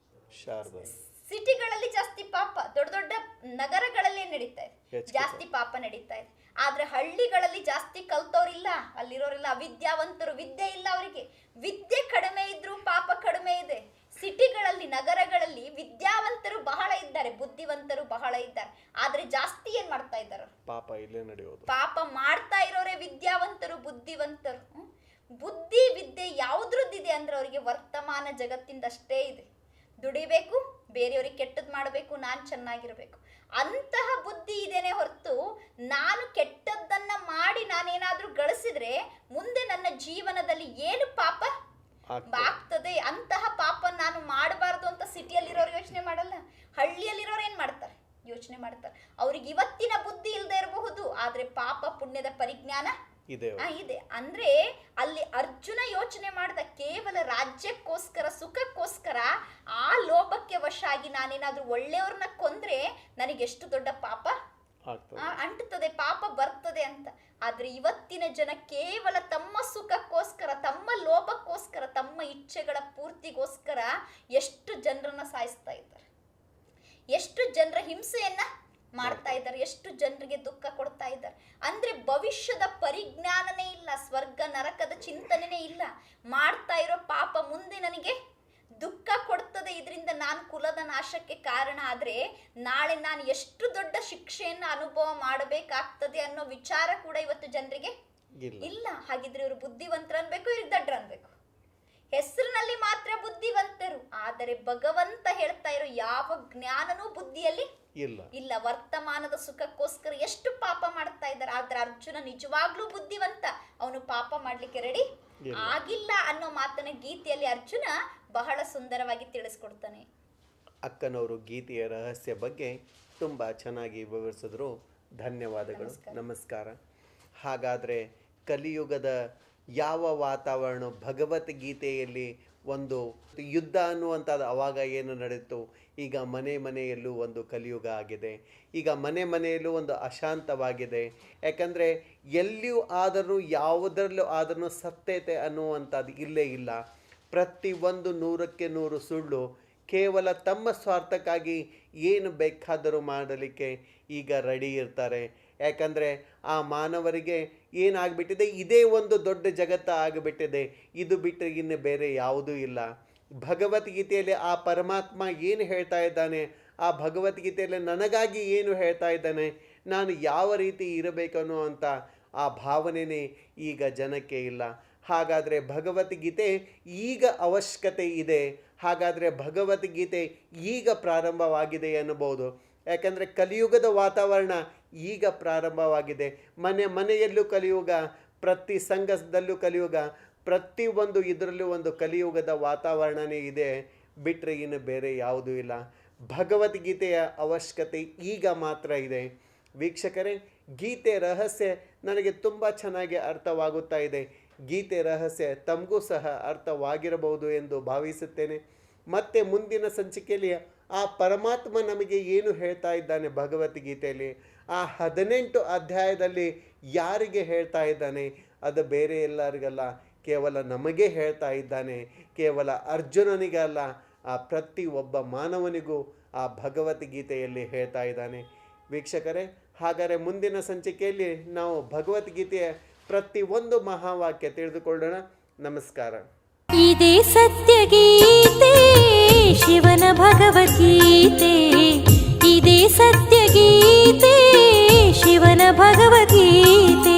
ಸಿಟಿಗಳಲ್ಲಿ ಜಾಸ್ತಿ ಪಾಪ. ದೊಡ್ಡ ದೊಡ್ಡ ನಗರಗಳಲ್ಲಿ ನಡೀತಾ ಇದೆ. ಜಾಸ್ತಿ ಪಾಪ ನಡೀತಾ ಇದೆ. ಆದ್ರೆ ಹಳ್ಳಿಗಳಲ್ಲಿ ಜಾಸ್ತಿ ಕಲ್ತವ್ರಿಲ್ಲ. ಅಲ್ಲಿರೋರೆಲ್ಲ ವಿದ್ಯಾವಂತರು ವಿದ್ಯೆ ಇಲ್ಲ ಅವರಿಗೆ. ವಿದ್ಯೆ ಕಡಿಮೆ ಇದ್ರೂ ಪಾಪ ಕಡಿಮೆ ಇದೆ. ಸಿಟಿಗಳಲ್ಲಿ ನಗರಗಳಲ್ಲಿ ವಿದ್ಯಾವಂತರು ಬಹಳ ಇದ್ದಾರೆ ಬುದ್ಧಿವಂತರು ಬಹಳ ಇದ್ದಾರೆ. ಆದ್ರೆ ಜಾಸ್ತಿ ಏನ್ ಮಾಡ್ತಾ ಇದ್ದಾರೆ? ಪಾಪ ಇಲ್ಲೇ ನಡೆಯೋದು. ಪಾಪ ಮಾಡ್ತಾ ಇರೋರೆ ವಿದ್ಯಾವಂತರು ಬುದ್ಧಿವಂತರು. ಬುದ್ಧಿ ವಿದ್ಯೆ ಯಾವ್ದ್ರದ್ದಿದೆ ಅಂದ್ರೆ ಅವರಿಗೆ ವರ್ತಮಾನ ಜಗತ್ತಿಂದಷ್ಟೇ ಇದೆ. ದುಡಿಬೇಕು ಬೇರೆಯವ್ರಿಗೆ ಕೆಟ್ಟದ್ ಮಾಡಬೇಕು ನಾನು ಚೆನ್ನಾಗಿರ್ಬೇಕು. ಅಂತಹ ಬುದ್ಧಿ ಇದೇನೆ ಹೊರತು ನಾನು ಕೆಟ್ಟದ್ದನ್ನ ಮಾಡಿ ನಾನೇನಾದ್ರೂ ಗಳಿಸಿದ್ರೆ ಮುಂದೆ ನನ್ನ ಜೀವನದಲ್ಲಿ ಏನು ಪಾಪ? ಆಗ್ತದೆ. ಅಂತಹ ಪಾಪ ನಾನು ಮಾಡಬಾರ್ದು ಅಂತ ಸಿಟಿಯಲ್ಲಿರೋರು ಯೋಚನೆ ಮಾಡಲ್ಲ. ಹಳ್ಳಿಯಲ್ಲಿರೋರು ಏನ್ ಮಾಡ್ತಾರೆ? ಯೋಚನೆ ಮಾಡ್ತಾರೆ. ಅವ್ರಿಗೆ ಇವತ್ತಿನ ಬುದ್ಧಿ ಇಲ್ಲದೆ ಇರಬಹುದು ಆದ್ರೆ ಪಾಪ ಪುಣ್ಯದ ಪರಿಜ್ಞಾನ ಇದೆ ಇದೆ. ಅಂದ್ರೆ ಅಲ್ಲಿ ಅರ್ಜುನ ಯೋಚನೆ ಮಾಡ್ದ ಕೇವಲ ರಾಜ್ಯಕ್ಕೋಸ್ಕರ ಸುಖಕ್ಕೋಸ್ಕರ ಆ ಲೋಭಕ್ಕೆ ವಶ ಆಗಿ ನಾನೇನಾದ್ರೂ ಒಳ್ಳೆಯವ್ರನ್ನ ಕೊಂದ್ರೆ ನನಗೆ ಎಷ್ಟು ದೊಡ್ಡ ಪಾಪ? ಅಂಟುತ್ತದೆ ಪಾಪ ಬರ್ತದೆ ಅಂತ. ಆದ್ರೆ ಇವತ್ತಿನ ಜನ ಕೇವಲ ತಮ್ಮ ಸುಖಕ್ಕೋಸ್ಕರ ತಮ್ಮ ಲೋಭಕ್ಕೋಸ್ಕರ ತಮ್ಮ ಇಚ್ಛೆಗಳ ಪೂರ್ತಿಗೋಸ್ಕರ ಎಷ್ಟು ಜನರನ್ನ ಸಾಯಿಸ್ತಾ ಇದ್ದಾರೆ. ಎಷ್ಟು ಜನರ ಹಿಂಸೆಯನ್ನ ಮಾಡ್ತಾ ಇದ್ದಾರೆ ಎಷ್ಟು ಜನರಿಗೆ ದುಃಖ ಕೊಡ್ತಾ ಇದ್ದಾರೆ. ಅಂದ್ರೆ ಭವಿಷ್ಯದ ಪರಿಜ್ಞಾನನೇ ಇಲ್ಲ ಸ್ವರ್ಗ ನರಕದ ಚಿಂತನೆನೇ ಇಲ್ಲ. ಮಾಡ್ತಾ ಇರೋ ಪಾಪ ಮುಂದೆ ನನಗೆ ದುಃಖ ಕೊಡ್ತದೆ ಇದರಿಂದ ನಾನು ಕುಲದ ನಾಶಕ್ಕೆ ಕಾರಣ ಆದ್ರೆ ನಾಳೆ ನಾನು ಎಷ್ಟು ದೊಡ್ಡ ಶಿಕ್ಷೆಯನ್ನು ಅನುಭವ ಮಾಡಬೇಕಾಗ್ತದೆ ಅನ್ನೋ ವಿಚಾರ ಕೂಡ ಇವತ್ತು ಜನರಿಗೆ ಇಲ್ಲ. ಹಾಗಿದ್ರೆ ಇವರು ಬುದ್ಧಿವಂತರು ಅನ್ಬೇಕು ಇವ್ರಿಗೆ ದಡ್ರ ಅನ್ಬೇಕು. ಹೆಸರಿನಲ್ಲಿ ಮಾತ್ರ ಬುದ್ಧಿವಂತರು. ಆದರೆ ಭಗವಂತ ಹೇಳ್ತಾ ಇರೋ ಯಾವ ಜ್ಞಾನನೂ ಬುದ್ಧಿಯಲ್ಲಿ ಇಲ್ಲ. ಇಲ್ಲ. ವರ್ತಮಾನದ ಸುಖಕ್ಕೋಸ್ಕರ ಎಷ್ಟು ಪಾಪ ಮಾಡ್ತಾ ಇದ್ದಾರೆ. ಆದ್ರೆ ಅರ್ಜುನ ನಿಜವಾಗ್ಲೂ ಬುದ್ಧಿವಂತ. ಅವನು ಪಾಪ ಮಾಡ್ಲಿಕ್ಕೆ ರೆಡಿ ಆಗಿಲ್ಲ ಅನ್ನೋ ಮಾತನ್ನ ಗೀತೆಯಲ್ಲಿ ಅರ್ಜುನ ಬಹಳ ಸುಂದರವಾಗಿ ತಿಳಿಸ್ಕೊಡ್ತಾನೆ. ಅಕ್ಕನವರು ಗೀತೆಯ ರಹಸ್ಯ ಬಗ್ಗೆ ತುಂಬ ಚೆನ್ನಾಗಿ ವಿವರಿಸಿದ್ರು. ಧನ್ಯವಾದಗಳು. ನಮಸ್ಕಾರ. ಹಾಗಾದರೆ ಕಲಿಯುಗದ ಯಾವ ವಾತಾವರಣ ಭಗವದ್ಗೀತೆಯಲ್ಲಿ ಒಂದು ಯುದ್ಧ ಅನ್ನುವಂಥದ್ದು ಅವಾಗ ಏನು ನಡೆಯಿತು? ಈಗ ಮನೆ ಮನೆಯಲ್ಲೂ ಒಂದು ಕಲಿಯುಗ ಆಗಿದೆ. ಈಗ ಮನೆ ಮನೆಯಲ್ಲೂ ಒಂದು ಅಶಾಂತವಾಗಿದೆ. ಯಾಕಂದರೆ ಎಲ್ಲಿಯೂ ಆದರೂ ಯಾವುದರಲ್ಲೂ ಆದರೂ ಸತ್ಯತೆ ಅನ್ನುವಂಥದ್ದು ಇಲ್ಲೇ ಇಲ್ಲ. ಪ್ರತಿಯೊಂದು ನೂರಕ್ಕೆ ನೂರು ಸುಳ್ಳು ಕೇವಲ ತಮ್ಮ ಸ್ವಾರ್ಥಕ್ಕಾಗಿ ಏನು ಬೇಕಾದರೂ ಮಾಡಲಿಕ್ಕೆ ಈಗ ರೆಡಿ ಇರ್ತಾರೆ. ಯಾಕಂದರೆ ಆ ಮಾನವರಿಗೆ ಏನಾಗ್ಬಿಟ್ಟಿದೆ? ಇದೇ ಒಂದು ದೊಡ್ಡ ಜಗತ್ತ ಆಗಿಬಿಟ್ಟಿದೆ. ಇದು ಬಿಟ್ಟರೆ ಇನ್ನು ಬೇರೆ ಯಾವುದೂ ಇಲ್ಲ. ಭಗವದ್ಗೀತೆಯಲ್ಲಿ ಆ ಪರಮಾತ್ಮ ಏನು ಹೇಳ್ತಾ ಇದ್ದಾನೆ? ಆ ಭಗವದ್ಗೀತೆಯಲ್ಲಿ ನನಗಾಗಿ ಏನು ಹೇಳ್ತಾ ಇದ್ದಾನೆ? ನಾನು ಯಾವ ರೀತಿ ಇರಬೇಕನ್ನೋ ಅಂತ ಆ ಭಾವನೆಯೇ ಈಗ ಜನಕ್ಕೆ ಇಲ್ಲ. ಹಾಗಾದರೆ ಭಗವದ್ಗೀತೆ ಈಗ ಅವಶ್ಯಕತೆ ಇದೆ. ಹಾಗಾದರೆ ಭಗವದ್ಗೀತೆ ಈಗ ಪ್ರಾರಂಭವಾಗಿದೆ ಅನ್ನಬಹುದು ಯಾಕಂದರೆ ಕಲಿಯುಗದ ವಾತಾವರಣ ಈಗ ಪ್ರಾರಂಭವಾಗಿದೆ. ಮನೆ, ಮನೆಯಲ್ಲೂ ಕಲಿಯುಗ, ಪ್ರತಿ ಸಂಘದಲ್ಲೂ ಕಲಿಯುಗ, ಪ್ರತಿ ಒಂದು ಇದರಲ್ಲೂ ಒಂದು ಕಲಿಯುಗದ ವಾತಾವರಣನೇ ಇದೆ. ಬಿಟ್ಟರೆ ಇನ್ನು ಬೇರೆ ಯಾವುದೂ ಇಲ್ಲ. ಭಗವದ್ಗೀತೆಯ ಅವಶ್ಯಕತೆ ಈಗ ಮಾತ್ರ ಇದೆ. ವೀಕ್ಷಕರೇ, ಗೀತೆ ರಹಸ್ಯ ನನಗೆ ತುಂಬ ಚೆನ್ನಾಗಿ ಅರ್ಥವಾಗುತ್ತಾ ಇದೆ. ಗೀತೆ ರಹಸ್ಯ ತಮಗೂ ಸಹ ಅರ್ಥವಾಗಿರಬಹುದು ಎಂದು ಭಾವಿಸುತ್ತೇನೆ. ಮತ್ತೆ ಮುಂದಿನ ಸಂಚಿಕೆಯಲ್ಲಿ ಆ ಪರಮಾತ್ಮ ನಮಗೆ ಏನು ಹೇಳ್ತಾ ಇದ್ದಾನೆ ಭಗವದ್ಗೀತೆಯಲ್ಲಿ? ಆ ಹದಿನೆಂಟು ಅಧ್ಯಾಯದಲ್ಲಿ ಯಾರಿಗೆ ಹೇಳ್ತಾ ಇದ್ದಾನೆ? ಅದು ಬೇರೆ ಎಲ್ಲರಿಗಲ್ಲ, ಕೇವಲ ನಮಗೆ ಹೇಳ್ತಾ ಇದ್ದಾನೆ, ಕೇವಲ ಅರ್ಜುನನಿಗಲ್ಲ, ಆ ಪ್ರತಿ ಒಬ್ಬ ಮಾನವನಿಗೂ ಆ ಭಗವದ್ಗೀತೆಯಲ್ಲಿ ಹೇಳ್ತಾ ಇದ್ದಾನೆ. ವೀಕ್ಷಕರೇ, ಹಾಗಾದರೆ ಮುಂದಿನ ಸಂಚಿಕೆಯಲ್ಲಿ ನಾವು ಭಗವದ್ಗೀತೆಯ ಪ್ರತಿ ಒಂದು ಮಹಾವಾಕ್ಯ ತಿಳಿದುಕೊಳ್ಳೋಣ. ನಮಸ್ಕಾರ. ಇದೇ ಸತ್ಯಗೀತೆ ಶಿವನ ಭಗವದ್ಗೀತೆ. ಇದೇ ಸತ್ಯಗೀತೆ ಶಿವನ ಭಗವದ್ಗೀತೆ.